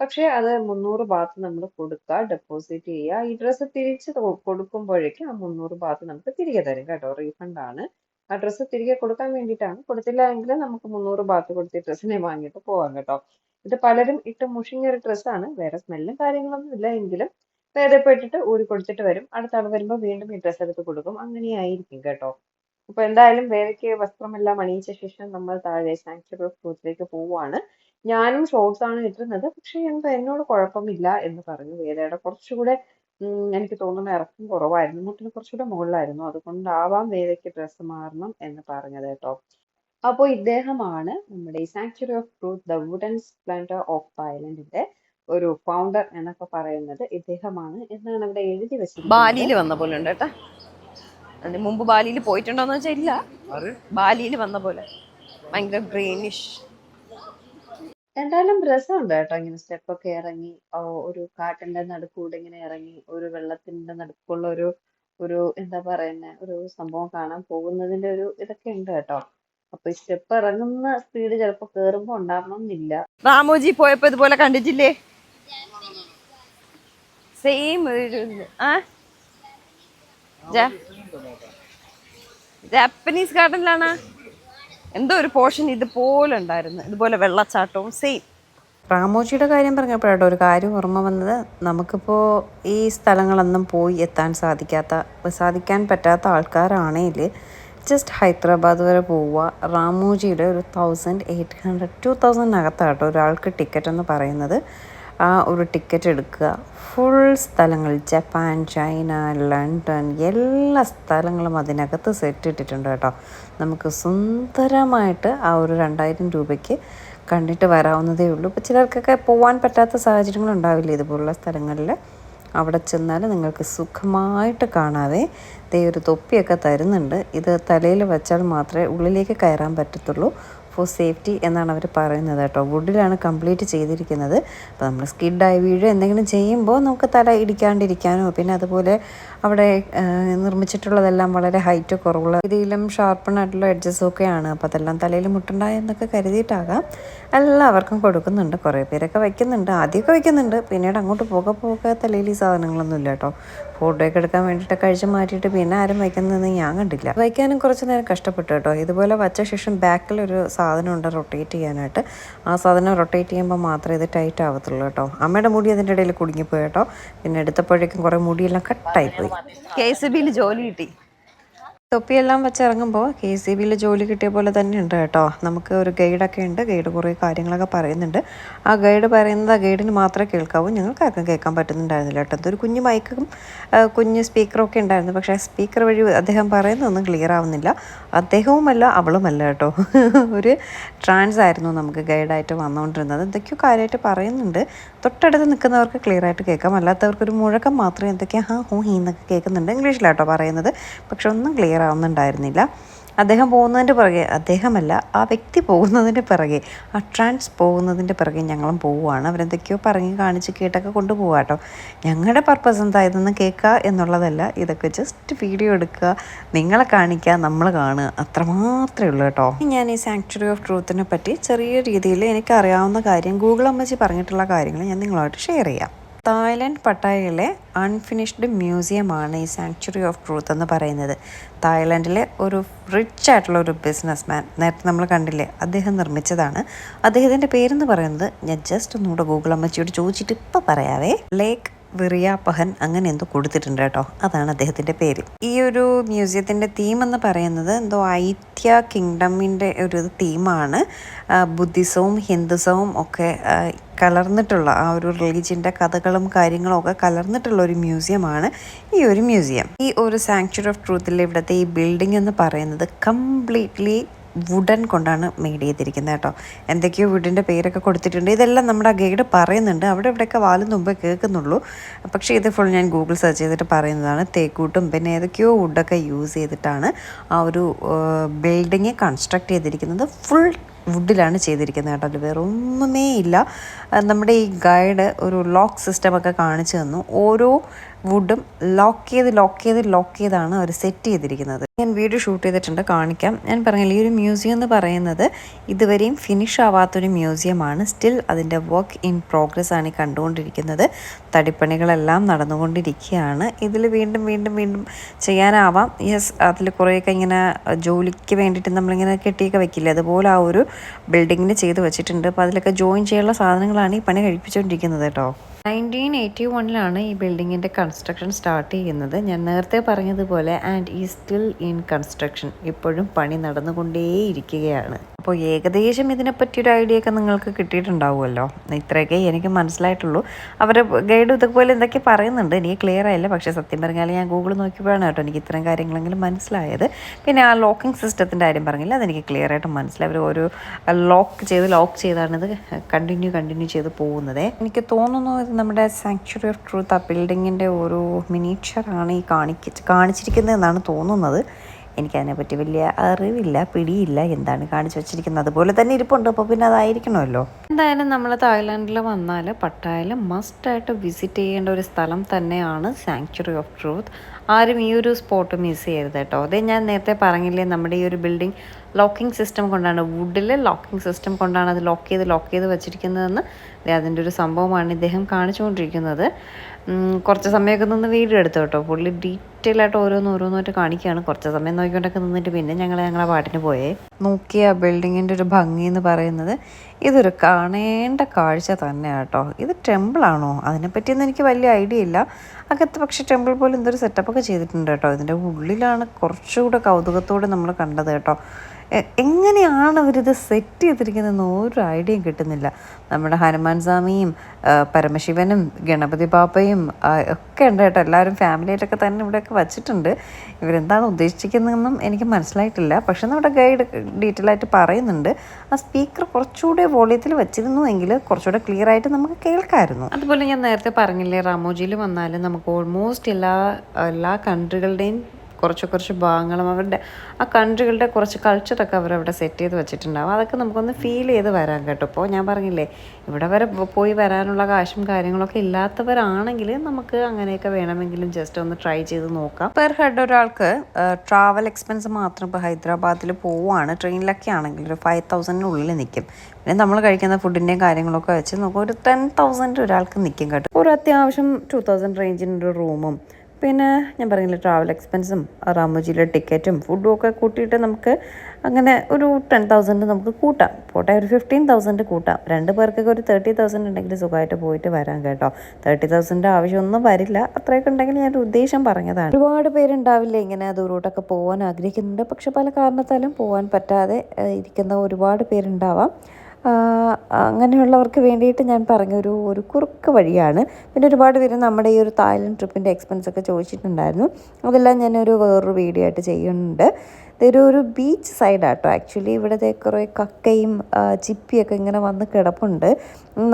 പക്ഷേ അത് മുന്നൂറ് ബാത്ത് നമ്മൾ കൊടുക്കുക ഡെപ്പോസിറ്റ് ചെയ്യുക. ഈ ഡ്രസ്സ് തിരിച്ച് കൊടുക്കുമ്പോഴേക്കും ആ മുന്നൂറ് ബാത്ത് നമുക്ക് തിരികെ തരും കേട്ടോ. റീഫണ്ട് ആണ്. ആ ഡ്രസ്സ് തിരികെ കൊടുക്കാൻ വേണ്ടിയിട്ടാണ്. കൊടുത്തില്ല എങ്കിൽ നമുക്ക് മുന്നൂറ് ബാത്ത് കൊടുത്ത് ഡ്രസ്സിനെ വാങ്ങിയിട്ട് പോവാം കേട്ടോ. ഇത് പലരും ഇട്ട് മുഷിഞ്ഞ ഒരു ഡ്രസ്സാണ് വേറെ സ്മെല്ലും കാര്യങ്ങളൊന്നും ഇല്ല എങ്കിലും ഭേദപ്പെട്ടിട്ട് ഊരി കൊടുത്തിട്ട് വരും. അടുത്ത ആൾ വരുമ്പോൾ വീണ്ടും ഈ ഡ്രസ്സ് എടുത്ത് കൊടുക്കും. അങ്ങനെയായിരിക്കും കേട്ടോ. അപ്പൊ എന്തായാലും വേദയ്ക്ക് വസ്ത്രമെല്ലാം അണിയിച്ച ശേഷം നമ്മൾ താഴെ സാങ്ച്വറി ഓഫ് ഫ്രൂട്ട്സിലേക്ക് പോവുകയാണ് ഞാനും ഷോർട്സ് ആണ് ഇട്ടിരുന്നത്. പക്ഷെ എന്തോ എന്നോട് കുഴപ്പമില്ല എന്ന് പറഞ്ഞു. വേദയുടെ കുറച്ചുകൂടെ എനിക്ക് തോന്നുന്നു ഇറക്കം കുറവായിരുന്നു. മുട്ടിന് കുറച്ചുകൂടെ മുകളിലായിരുന്നു. അതുകൊണ്ടാവാം വേദയ്ക്ക് ഡ്രസ്സ് മാറണം എന്ന് പറഞ്ഞത് കേട്ടോ. അപ്പോൾ ഇദ്ദേഹമാണ് നമ്മുടെ ഈ sanctuary of truth the wooden splendour of തായ്ലൻഡിന്റെ ഒരു ഫൗണ്ടർ എന്നൊക്കെ പറയുന്നത് ഇദ്ദേഹമാണ് എന്നാണ് ഇവിടെ എഴുതി വെച്ചത് ബാലിയിൽ വന്ന പോലെ ഉണ്ട് കേട്ടോ. അതിന് മുമ്പ് ബാലിയിൽ പോയിട്ടുണ്ടോന്ന് വെച്ചാൽ ഇല്ല. ബാലിയിൽ വന്ന പോലെ. ഭയങ്കര ഗ്രീനിഷ് എന്തായാലും രസമുണ്ട് കേട്ടോ ഇങ്ങനെ സ്റ്റെപ്പ് ഒക്കെ ഇറങ്ങി ആ ഒരു കാട്ടിന്റെ നടുക്കൂടെ ഇങ്ങനെ ഇറങ്ങി ഒരു വെള്ളത്തിന്റെ നടുക്കുള്ള ഒരു ഒരു എന്താ പറയുന്നെ ഒരു സംഭവം കാണാൻ പോകുന്നതിന്റെ ഒരു ഇതൊക്കെ ഉണ്ട് കേട്ടോ. അപ്പൊ ഈ സ്റ്റെപ്പ് ഇറങ്ങുന്ന സ്പീഡ് ചിലപ്പോ കേറുമ്പോ ഉണ്ടാവണം എന്നില്ല റാമോജി പോയപ്പോ ഇതുപോലെ കണ്ടിട്ടില്ലേ? സെയിം ഒരു ഇത്. ആ? ജാ- ജാപ്പനീസ് ഗാർഡനിലാണ് എന്തോ ഒരു പോർഷൻ ഇതുപോലെ ഉണ്ടായിരുന്നു. ഇതുപോലെ വെള്ളച്ചാട്ടവും സെയിം റാമോജിയുടെ കാര്യം പറഞ്ഞപ്പോഴാട്ടോ ഒരു കാര്യം ഓർമ്മ വന്നത്. നമുക്കിപ്പോൾ ഈ സ്ഥലങ്ങളൊന്നും പോയി എത്താൻ സാധിക്കാത്ത സാധിക്കാൻ പറ്റാത്ത ആൾക്കാരാണെങ്കിൽ ജസ്റ്റ് ഹൈദരാബാദ് വരെ പോവുക. റാമോജിയുടെ ഒരു തൗസൻഡ് എയ്റ്റ് ഹൺഡ്രഡ് ടു തൗസൻഡിനകത്താട്ടോ ഒരാൾക്ക് ടിക്കറ്റ് എന്ന് പറയുന്നത്. ആ ഒരു ടിക്കറ്റ് എടുക്കുക. ഫുൾ സ്ഥലങ്ങൾ ജപ്പാൻ ചൈന ലണ്ടൻ എല്ലാ സ്ഥലങ്ങളും അതിനകത്ത് സെറ്റ് ഇട്ടിട്ടുണ്ട് കേട്ടോ. നമുക്ക് സുന്ദരമായിട്ട് ആ ഒരു രണ്ടായിരം രൂപയ്ക്ക് കണ്ടിട്ട് വരാവുന്നതേ ഉള്ളൂ. ഇപ്പോൾ ചിലർക്കൊക്കെ പോകാൻ പറ്റാത്ത സാഹചര്യങ്ങൾ ഉണ്ടാവില്ല ഇതുപോലുള്ള സ്ഥലങ്ങളിൽ? അവിടെ ചെന്നാൽ നിങ്ങൾക്ക് സുഖമായിട്ട് കാണാതെ ദേ ഒരു തൊപ്പിയൊക്കെ തരുന്നുണ്ട്. ഇത് തലയിൽ വെച്ചാൽ മാത്രമേ ഉള്ളിലേക്ക് കയറാൻ പറ്റത്തുള്ളൂ. ഫോർ സേഫ്റ്റി എന്നാണ് അവർ പറയുന്നത് കേട്ടോ. വുഡിലാണ് കംപ്ലീറ്റ് ചെയ്തിരിക്കുന്നത്. അപ്പോൾ നമ്മൾ സ്കിഡ് ആയി വീഴുക എന്തെങ്കിലും ചെയ്യുമ്പോൾ നമുക്ക് തല ഇടിക്കാണ്ടിരിക്കാനോ പിന്നെ അതുപോലെ അവിടെ നിർമ്മിച്ചിട്ടുള്ളതെല്ലാം വളരെ ഹൈറ്റ് കുറവുള്ള രീതിയിലും ഷാർപ്പണായിട്ടുള്ള എഡ്ജസും ഒക്കെയാണ്. അപ്പോൾ അതെല്ലാം തലയിൽ മുട്ടുണ്ടായെന്നൊക്കെ കരുതിയിട്ടാകാം. എല്ലാവർക്കും കൊടുക്കുന്നുണ്ട്. കുറേ പേരൊക്കെ വയ്ക്കുന്നുണ്ട്. ആദ്യമൊക്കെ വയ്ക്കുന്നുണ്ട്. പിന്നീട് അങ്ങോട്ട് പോകെ പോകെ തലയിൽ ഈ സാധനങ്ങളൊന്നും ഇല്ല കേട്ടോ. ഫോട്ടോയൊക്കെ എടുക്കാൻ വേണ്ടിയിട്ട് കഴിച്ച് മാറ്റിയിട്ട് പിന്നെ ആരും വയ്ക്കുന്നതെന്ന് ഞാൻ കണ്ടില്ല. വയ്ക്കാനും കുറച്ച് നേരം കഷ്ടപ്പെട്ടു കേട്ടോ. ഇതുപോലെ വച്ച ശേഷം ബാക്കിൽ ഒരു സാധനം ഉണ്ട് റൊട്ടേറ്റ് ചെയ്യാനായിട്ട്. ആ സാധനം റൊട്ടേറ്റ് ചെയ്യുമ്പോൾ മാത്രമേ ഇത് ടൈറ്റ് ആവത്തുള്ളൂ കേട്ടോ. അമ്മയുടെ മുടി അതിന്റെ ഇടയിൽ കുടുങ്ങിപ്പോയി കേട്ടോ. പിന്നെ എടുത്തപ്പോഴേക്കും കുറേ മുടിയെല്ലാം കട്ടായിപ്പോയി കെ എസ് ബിയിൽ ജോലി കിട്ടി. തൊപ്പിയെല്ലാം വെച്ചിറങ്ങുമ്പോൾ കെ സി ബിയിൽ ജോലി കിട്ടിയ പോലെ തന്നെ ഉണ്ട് കേട്ടോ. നമുക്ക് ഒരു ഗൈഡൊക്കെ ഉണ്ട്. ഗൈഡ് കുറേ കാര്യങ്ങളൊക്കെ പറയുന്നുണ്ട്. ആ ഗൈഡ് പറയുന്നത് ആ ഗൈഡിന് മാത്രമേ കേൾക്കാവൂ. ഞങ്ങൾക്ക് ആർക്കും കേൾക്കാൻ പറ്റുന്നുണ്ടായിരുന്നില്ല കേട്ടോ. അതൊരു കുഞ്ഞു മൈക്കും കുഞ്ഞ് സ്പീക്കറും ഒക്കെ ഉണ്ടായിരുന്നു. പക്ഷേ സ്പീക്കർ വഴി അദ്ദേഹം പറയുന്നതൊന്നും ക്ലിയർ ആവുന്നില്ല. അദ്ദേഹവുമല്ല അവളുമല്ല കേട്ടോ. ഒരു ട്രാൻസ് ആയിരുന്നു നമുക്ക് ഗൈഡായിട്ട് വന്നുകൊണ്ടിരുന്നത്. എന്തൊക്കെയോ കാര്യമായിട്ട് പറയുന്നുണ്ട്. തൊട്ടടുത്ത് നിൽക്കുന്നവർക്ക് ക്ലിയർ ആയിട്ട് കേൾക്കാം. അല്ലാത്തവർക്ക് ഒരു മുഴക്കം മാത്രമേ എന്തൊക്കെയാ ഹാ ഹോ ഹീന്നൊക്കെ കേൾക്കുന്നുണ്ട്. ഇംഗ്ലീഷിലാട്ടോ പറയുന്നത്. പക്ഷെ ഒന്നും ക്ലിയർ ആവുന്നുണ്ടായിരുന്നില്ല അദ്ദേഹം പോകുന്നതിന്റെ പിറകെ അദ്ദേഹമല്ല ആ വ്യക്തി പോകുന്നതിന്റെ പിറകെ ആ ട്രാൻസ് പോകുന്നതിന്റെ പിറകെ ഞങ്ങളും പോവുകയാണ്. അവരെന്തൊക്കെയോ പറഞ്ഞ് കാണിച്ച് കേട്ടൊക്കെ കൊണ്ടുപോകാം കേട്ടോ. ഞങ്ങളുടെ പർപ്പസ് എന്താ ഇതൊന്നും കേൾക്കുക എന്നുള്ളതല്ല ഇതൊക്കെ ജസ്റ്റ് വീഡിയോ എടുക്കുക നിങ്ങളെ കാണിക്കുക നമ്മൾ കാണുക. അത്രമാത്രമേ ഉള്ളൂ കേട്ടോ. ഞാൻ ഈ സാങ്ച്വറി ഓഫ് ട്രൂത്തിനെ പറ്റി ചെറിയ രീതിയിൽ എനിക്കറിയാവുന്ന കാര്യം ഗൂഗിൾ അമ്മച്ചി പറഞ്ഞിട്ടുള്ള കാര്യങ്ങൾ ഞാൻ നിങ്ങളുമായിട്ട് ഷെയർ ചെയ്യാം. തായ്ലൻഡ് പട്ടായയിലെ അൺഫിനിഷ്ഡ് മ്യൂസിയമാണ് ഈ സാങ്ച്വറി ഓഫ് ട്രൂത്ത് എന്ന് പറയുന്നത്. തായ്ലൻഡിലെ ഒരു റിച്ച് ആയിട്ടുള്ള ഒരു ബിസിനസ് മാൻ നേരത്തെ നമ്മൾ കണ്ടില്ലേ അദ്ദേഹം നിർമ്മിച്ചതാണ്. അദ്ദേഹത്തിന്റെ പേരെന്ന് പറയുന്നത് ഞാൻ ജസ്റ്റ് ഒന്നുകൂടെ ഗൂഗിൾ അമ്മച്ചിയോട് ചോദിച്ചിട്ട് ഇപ്പം പറയാവേ. ലേക്ക് വിറിയാപ്പഹൻ പഹൻ അങ്ങനെ എന്തോ കൊടുത്തിട്ടുണ്ട് കേട്ടോ അതാണ് അദ്ദേഹത്തിന്റെ പേര്. ഈ ഒരു മ്യൂസിയത്തിന്റെ തീം എന്ന് പറയുന്നത് എന്തോ ഐത്യ കിങ്ഡമിന്റെ ഒരു തീമാണ് ബുദ്ധിസവും ഹിന്ദുസവും ഒക്കെ കലർന്നിട്ടുള്ള ആ ഒരു റിലീജിയന്റെ കഥകളും കാര്യങ്ങളും ഒക്കെ കലർന്നിട്ടുള്ള ഒരു മ്യൂസിയമാണ് ഈ ഒരു മ്യൂസിയം. ഈ ഒരു സാങ്ച്വറി ഓഫ് ട്രൂത്തിൽ ഇവിടുത്തെ ഈ ബിൽഡിംഗ് എന്ന് പറയുന്നത് കംപ്ലീറ്റ്ലി വുഡൻ കൊണ്ടാണ് മെയ്ഡ് ചെയ്തിരിക്കുന്നത് കേട്ടോ. എന്തൊക്കെയോ വീടിന്റെ പേരൊക്കെ കൊടുത്തിട്ടുണ്ട്. ഇതെല്ലാം നമ്മുടെ ഗൈഡ് പറയുന്നുണ്ട്. അവിടെ ഇവിടെയൊക്കെ വാലും മുമ്പേ കേൾക്കുന്നുള്ളൂ. പക്ഷേ ഇത് ഫുൾ ഞാൻ ഗൂഗിൾ സെർച്ച് ചെയ്തിട്ട് പറയുന്നതാണ്. തേക്കൂട്ടും പിന്നെ ഏതൊക്കെയോ വുഡൊക്കെ യൂസ് ചെയ്തിട്ടാണ് ആ ഒരു ബിൽഡിങ് കൺസ്ട്രക്ട് ചെയ്തിരിക്കുന്നത്. ഫുൾ വുഡിലാണ് ചെയ്തിരിക്കുന്നത് കേട്ടോ അത് വേറെ ഒന്നുമേ ഇല്ല. നമ്മുടെ ഈ ഗൈഡ് ഒരു ലോക്ക് സിസ്റ്റമൊക്കെ കാണിച്ചു തന്നു. ഓരോ വുഡും ലോക്ക് ചെയ്ത് ലോക്ക് ചെയ്ത് ലോക്ക് ചെയ്താണ് അവർ സെറ്റ് ചെയ്തിരിക്കുന്നത്. ഞാൻ വീഡിയോ ഷൂട്ട് ചെയ്തിട്ടുണ്ട് കാണിക്കാം. ഞാൻ പറഞ്ഞില്ല ഈ ഒരു മ്യൂസിയം എന്ന് പറയുന്നത് ഇതുവരെയും ഫിനിഷ് ആവാത്തൊരു മ്യൂസിയമാണ്. സ്റ്റിൽ അതിന്റെ വർക്ക് ഇൻ പ്രോഗ്രസ് ആണ് കണ്ടുകൊണ്ടിരിക്കുന്നത്. തടിപ്പണികളെല്ലാം നടന്നുകൊണ്ടിരിക്കുകയാണ്. ഇതിൽ വീണ്ടും വീണ്ടും വീണ്ടും ചെയ്യാനാവാം. യെസ് അതിൽ കുറേയൊക്കെ ഇങ്ങനെ ജോലിക്ക് വേണ്ടിയിട്ട് നമ്മളിങ്ങനെ കെട്ടിയൊക്കെ വെക്കില്ലേ? അതുപോലെ ആ ഒരു ബിൽഡിങ്ങിന് ചെയ്ത് വെച്ചിട്ടുണ്ട്. അപ്പോൾ അതിലൊക്കെ ജോയിൻ ചെയ്യാനുള്ള സാധനങ്ങളാണ് ഈ പണി കഴിപ്പിച്ചുകൊണ്ടിരിക്കുന്നത് കേട്ടോ. നയന്റീൻ എയ്റ്റി വണ്ണിലാണ് ഈ ബിൽഡിങ്ങിന്റെ കൺസ്ട്രക്ഷൻ സ്റ്റാർട്ട് ചെയ്യുന്നത്. ഞാൻ നേരത്തെ പറഞ്ഞതുപോലെ ആൻഡ് ഈ സ്റ്റിൽ ഇൻ കൺസ്ട്രക്ഷൻ. ഇപ്പോഴും പണി നടന്നുകൊണ്ടേയിരിക്കുകയാണ്. അപ്പോൾ ഏകദേശം ഇതിനെപ്പറ്റി ഒരു ഐഡിയ ഒക്കെ നിങ്ങൾക്ക് കിട്ടിയിട്ടുണ്ടാവുമല്ലോ. ഇത്രയൊക്കെ എനിക്ക് മനസ്സിലായിട്ടുള്ളൂ. അവരെ ഗൈഡ് ഇതുപോലെ എന്തൊക്കെ പറയുന്നുണ്ട് എനിക്ക് ക്ലിയർ ആയില്ല. പക്ഷേ സത്യം പറഞ്ഞാൽ ഞാൻ ഗൂഗിൾ നോക്കിയപ്പോഴാണ് കേട്ടോ എനിക്ക് ഇത്രയും കാര്യങ്ങളെങ്കിലും മനസ്സിലായത്. പിന്നെ ആ ലോക്കിംഗ് സിസ്റ്റത്തിന്റെ കാര്യം പറഞ്ഞില്ല. അതെനിക്ക് ക്ലിയർ ആയിട്ട് മനസ്സിലായി. അവർ ഒരു ലോക്ക് ചെയ്ത് ലോക്ക് ചെയ്താണ് ഇത് കണ്ടിന്യൂ കണ്ടിന്യൂ ചെയ്ത് പോകുന്നത്. എനിക്ക് തോന്നുന്നു നമ്മുടെ സാങ്ച്വറി ഓഫ് ട്രൂത്ത് ആ ബിൽഡിങ്ങിന്റെ ഒരു മിനിച്ചറാണ് ഈ കാണിക്ക കാണിച്ചിരിക്കുന്നത് എന്നാണ് തോന്നുന്നത്. എനിക്കതിനെപ്പറ്റി വലിയ അറിവില്ല പിടിയില്ല എന്താണ് കാണിച്ചു വെച്ചിരിക്കുന്നത്. അതുപോലെ തന്നെ ഇരിപ്പുണ്ട് അപ്പോൾ പിന്നെ അതായിരിക്കണമല്ലോ. എന്തായാലും നമ്മൾ തായ്ലാൻഡിൽ വന്നാൽ പട്ടായയിൽ മസ്റ്റായിട്ട് വിസിറ്റ് ചെയ്യേണ്ട ഒരു സ്ഥലം തന്നെയാണ് സാങ്ച്വറി ഓഫ് ട്രൂത്ത് ആരും ഈ ഒരു സ്പോട്ട് മിസ് ചെയ്യരുത് കേട്ടോ. അതേ ഞാൻ നേരത്തെ പറഞ്ഞില്ലേ നമ്മുടെ ഈ ഒരു ബിൽഡിംഗ് ലോക്കിംഗ് സിസ്റ്റം കൊണ്ടാണ് വുഡിൽ ലോക്കിംഗ് സിസ്റ്റം കൊണ്ടാണ് അത് ലോക്ക് ചെയ്ത് ലോക്ക് ചെയ്ത് വെച്ചിരിക്കുന്നതെന്ന്. അതിന്റെ ഒരു സംഭവമാണ് ഇദ്ദേഹം കാണിച്ചുകൊണ്ടിരിക്കുന്നത്. കുറച്ച് സമയമൊക്കെ നിന്ന് വീഡിയോ എടുത്തു കേട്ടോ. പുള്ളി ഡീറ്റെയിൽ ആയിട്ട് ഓരോന്ന് ഓരോന്നായിട്ട് കാണിക്കുകയാണ്. കുറച്ച് സമയം നോക്കിക്കൊണ്ടൊക്കെ നിന്നിട്ട് പിന്നെ ഞങ്ങൾ ഞങ്ങളെ പാട്ടിന് പോയേ. നോക്കിയ ബിൽഡിങ്ങിന്റെ ഒരു ഭംഗി എന്ന് പറയുന്നത് ഇതൊരു കാണേണ്ട കാഴ്ച തന്നെ കേട്ടോ. ഇത് ടെമ്പിളാണോ അതിനെപ്പറ്റിയൊന്നും എനിക്ക് വലിയ ഐഡിയ ഇല്ല. അകത്ത് പക്ഷെ ടെമ്പിൾ പോലെ എന്തൊരു സെറ്റപ്പൊക്കെ ചെയ്തിട്ടുണ്ട് കേട്ടോ. ഇതിന്റെ ഉള്ളിലാണ് കുറച്ചുകൂടെ കൗതുകത്തോടെ നമ്മൾ കണ്ടത് കേട്ടോ. എങ്ങനെയാണ് അവരിത് സെറ്റ് ചെയ്തിരിക്കുന്നതെന്ന് ഒരു ഐഡിയയും കിട്ടുന്നില്ല. നമ്മുടെ ഹനുമാൻ സ്വാമിയും പരമശിവനും ഗണപതി പാപ്പയും ഒക്കെ ഉണ്ട് കേട്ടോ. എല്ലാവരും ഫാമിലിയായിട്ടൊക്കെ തന്നെ ഇവിടെയൊക്കെ വച്ചിട്ടുണ്ട്. ഇവരെന്താണ് ഉദ്ദേശിക്കുന്നതെന്നും എനിക്ക് മനസ്സിലായിട്ടില്ല. പക്ഷെ നമ്മുടെ ഗൈഡ് ഡീറ്റെയിൽ ആയിട്ട് പറയുന്നുണ്ട്. ആ സ്പീക്കർ കുറച്ചുകൂടെ വോളിയത്തിൽ വെച്ചിരുന്നു എങ്കിൽ കുറച്ചുകൂടെ ക്ലിയർ ആയിട്ട് നമുക്ക് കേൾക്കാമായിരുന്നു. അതുപോലെ ഞാൻ നേരത്തെ പറഞ്ഞില്ലേ റാമോജിയിൽ വന്നാലും നമുക്ക് ഓൾമോസ്റ്റ് എല്ലാ എല്ലാ കൺട്രികളുടെയും കുറച്ച് കുറച്ച് ഭാഗങ്ങളും അവരുടെ ആ കൺട്രികളുടെ കുറച്ച് കൾച്ചറൊക്കെ അവരവിടെ സെറ്റ് ചെയ്ത് വെച്ചിട്ടുണ്ടാവും. അതൊക്കെ നമുക്കൊന്ന് ഫീൽ ചെയ്ത് വരാൻ കേട്ടോ. ഇപ്പോൾ ഞാൻ പറഞ്ഞില്ലേ ഇവിടെ വരെ പോയി വരാനുള്ള കാശും കാര്യങ്ങളൊക്കെ ഇല്ലാത്തവരാണെങ്കിൽ നമുക്ക് അങ്ങനെയൊക്കെ വേണമെങ്കിലും ജസ്റ്റ് ഒന്ന് ട്രൈ ചെയ്ത് നോക്കാം. പെർ ഹെഡ് ഒരാൾക്ക് ട്രാവൽ എക്സ്പെൻസ് മാത്രം ഇപ്പോൾ ഹൈദരാബാദിൽ പോവുകയാണ് ട്രെയിനിലൊക്കെ ആണെങ്കിൽ ഒരു ഫൈവ് തൗസൻഡിനുള്ളിൽ നിൽക്കും പിന്നെ നമ്മൾ കഴിക്കുന്ന ഫുഡിന്റെയും കാര്യങ്ങളൊക്കെ വെച്ച് നമുക്ക് ഒരു ടെൻ തൗസൻഡ് ഒരാൾക്ക് നിൽക്കും കേട്ടോ. ഒരു അത്യാവശ്യം ടു തൗസൻഡ് റേഞ്ചിന്റെ ഒരു റൂമും പിന്നെ ഞാൻ പറഞ്ഞില്ല ട്രാവൽ എക്സ്പെൻസും റാമോജിയിലെ ടിക്കറ്റും ഫുഡും ഒക്കെ കൂട്ടിയിട്ട് നമുക്ക് അങ്ങനെ ഒരു ടെൻ തൗസൻഡ് നമുക്ക് കൂട്ടാം. പോട്ടെ ഒരു ഫിഫ്റ്റീൻ തൗസൻഡ് കൂട്ടാം. രണ്ട് പേർക്കൊക്കെ ഒരു തേർട്ടി തൗസൻഡ് ഉണ്ടെങ്കിൽ സുഖമായിട്ട് പോയിട്ട് വരാം കേട്ടോ. തേർട്ടി തൗസൻഡ് ആവശ്യമൊന്നും വരില്ല. അത്രയൊക്കെ ഉണ്ടെങ്കിൽ ഞാൻ ഉദ്ദേശം പറഞ്ഞതാണ്. ഒരുപാട് പേരുണ്ടാവില്ലേ ഇങ്ങനെ ദൂരോട്ടൊക്കെ പോകാൻ ആഗ്രഹിക്കുന്നുണ്ട്. പക്ഷെ പല കാരണത്താലും പോകാൻ പറ്റാതെ ഇരിക്കുന്ന ഒരുപാട് പേരുണ്ടാവാം. അങ്ങനെയുള്ളവർക്ക് വേണ്ടിയിട്ട് ഞാൻ പറഞ്ഞ ഒരു ഒരു കുറുക്ക് വഴിയാണ്. പിന്നെ ഒരുപാട് പേര് നമ്മുടെ ഈ ഒരു തായ്ലൻഡ് ട്രിപ്പിന്റെ എക്സ്പെൻസ് ഒക്കെ ചോദിച്ചിട്ടുണ്ടായിരുന്നു. അതെല്ലാം ഞാനൊരു വേറൊരു വീഡിയോ ആയിട്ട് ചെയ്യുന്നുണ്ട്. ഇതൊരു ഒരു ബീച്ച് സൈഡാട്ടോ ആക്ച്വലി ഇവിടുത്തെ കുറേ കക്കയും ചിപ്പിയൊക്കെ ഇങ്ങനെ വന്ന് കിടപ്പുണ്ട്.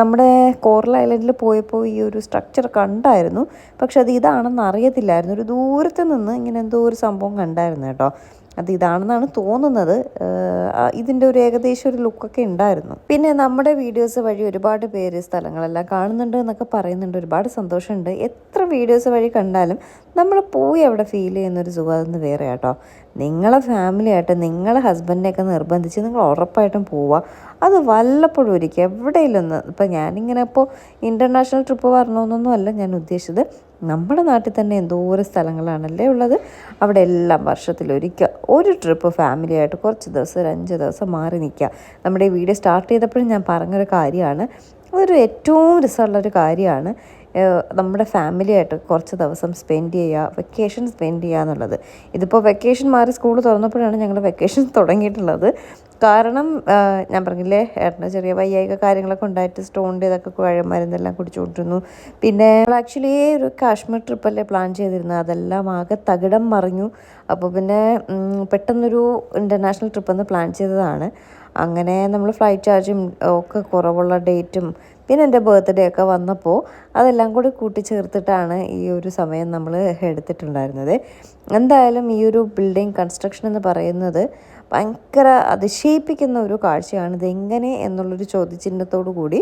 നമ്മുടെ കോറൽ ഐലൻഡിൽ പോയപ്പോൾ ഈ ഒരു സ്ട്രക്ചർ കണ്ടായിരുന്നു. പക്ഷെ അത് ഇതാണെന്ന് അറിയത്തില്ലായിരുന്നു. ഒരു ദൂരത്ത് നിന്ന് ഇങ്ങനെ എന്തോ ഒരു സംഭവം കണ്ടായിരുന്നു കേട്ടോ. അത് ഇതാണെന്നാണ് തോന്നുന്നത്. ഇതിന്റെ ഒരു ഏകദേശം ഒരു ലുക്കൊക്കെ ഉണ്ടായിരുന്നു. പിന്നെ നമ്മുടെ വീഡിയോസ് വഴി ഒരുപാട് പേര് സ്ഥലങ്ങളെല്ലാം കാണുന്നുണ്ട് എന്നൊക്കെ പറയുന്നുണ്ട്. ഒരുപാട് സന്തോഷമുണ്ട്. എത്ര വീഡിയോസ് വഴി കണ്ടാലും നമ്മൾ പോയി അവിടെ ഫീൽ ചെയ്യുന്ന ഒരു സുഖം അതൊന്ന് വേറെ കേട്ടോ നിങ്ങളെ ഫാമിലിയായിട്ട് നിങ്ങളെ ഹസ്ബൻഡിനെയൊക്കെ നിർബന്ധിച്ച് നിങ്ങൾ ഉറപ്പായിട്ടും പോവുക. അത് വല്ലപ്പോഴും ഒരിക്കൽ എവിടെയില്ലെന്ന് ഇപ്പം ഞാനിങ്ങനെ ഇപ്പോൾ ഇന്റർനാഷണൽ ട്രിപ്പ് വരണമെന്നൊന്നും അല്ല ഞാൻ ഉദ്ദേശിച്ചത്. നമ്മുടെ നാട്ടിൽ തന്നെ എന്തോരം സ്ഥലങ്ങളാണല്ലേ ഉള്ളത്? അവിടെ എല്ലാം വർഷത്തിലൊരിക്കൽ ഒരു ട്രിപ്പ് ഫാമിലിയായിട്ട് കുറച്ച് ദിവസം ഒരു അഞ്ച് ദിവസം മാറി നിൽക്കുക. നമ്മുടെ ഈ വീഡിയോ സ്റ്റാർട്ട് ചെയ്തപ്പോഴും ഞാൻ പറഞ്ഞൊരു കാര്യമാണ്. അതൊരു ഏറ്റവും രസമുള്ളൊരു കാര്യമാണ്. നമ്മുടെ ഫാമിലിയായിട്ട് കുറച്ച് ദിവസം സ്പെൻഡ് ചെയ്യുക വെക്കേഷൻ സ്പെൻഡ് ചെയ്യുക എന്നുള്ളത്. ഇതിപ്പോൾ വെക്കേഷൻ മാറി സ്കൂൾ തുറന്നപ്പോഴാണ് ഞങ്ങൾ വെക്കേഷൻ തുടങ്ങിയിട്ടുള്ളത്. കാരണം ഞാൻ പറഞ്ഞില്ലേ ഏട്ടന് ചെറിയ വയ്യായിക കാര്യങ്ങളൊക്കെ ഉണ്ടായിട്ട് സ്റ്റോണിന്റെ ഇതൊക്കെ കുഴ- മരുന്നെല്ലാം കുടിച്ചുകൊണ്ടിരുന്നു. പിന്നെ ആക്ച്വലി ഒരു കാശ്മീർ ട്രിപ്പല്ലേ പ്ലാൻ ചെയ്തിരുന്നത്? അതെല്ലാം ആകെ തകിടം മറിഞ്ഞു. അപ്പോൾ പിന്നെ പെട്ടെന്നൊരു ഇന്റർനാഷണൽ ട്രിപ്പ് പ്ലാൻ ചെയ്തതാണ്. അങ്ങനെ നമ്മൾ ഫ്ലൈറ്റ് ചാർജും ഒക്കെ കുറവുള്ള ഡേറ്റും പിന്നെ എന്റെ ബർത്ത്ഡേ ഒക്കെ വന്നപ്പോൾ അതെല്ലാം കൂടി കൂട്ടിച്ചേർത്തിട്ടാണ് ഈ ഒരു സമയം നമ്മൾ എടുത്തിട്ടുണ്ടായിരുന്നത്. എന്തായാലും ഈ ഒരു ബിൽഡിംഗ് കൺസ്ട്രക്ഷൻ എന്ന് പറയുന്നത് ഭയങ്കര അതിശയിപ്പിക്കുന്ന ഒരു കാഴ്ചയാണ്. ഇതെങ്ങനെ എന്നുള്ളൊരു ചോദ്യചിഹ്നത്തോടു കൂടി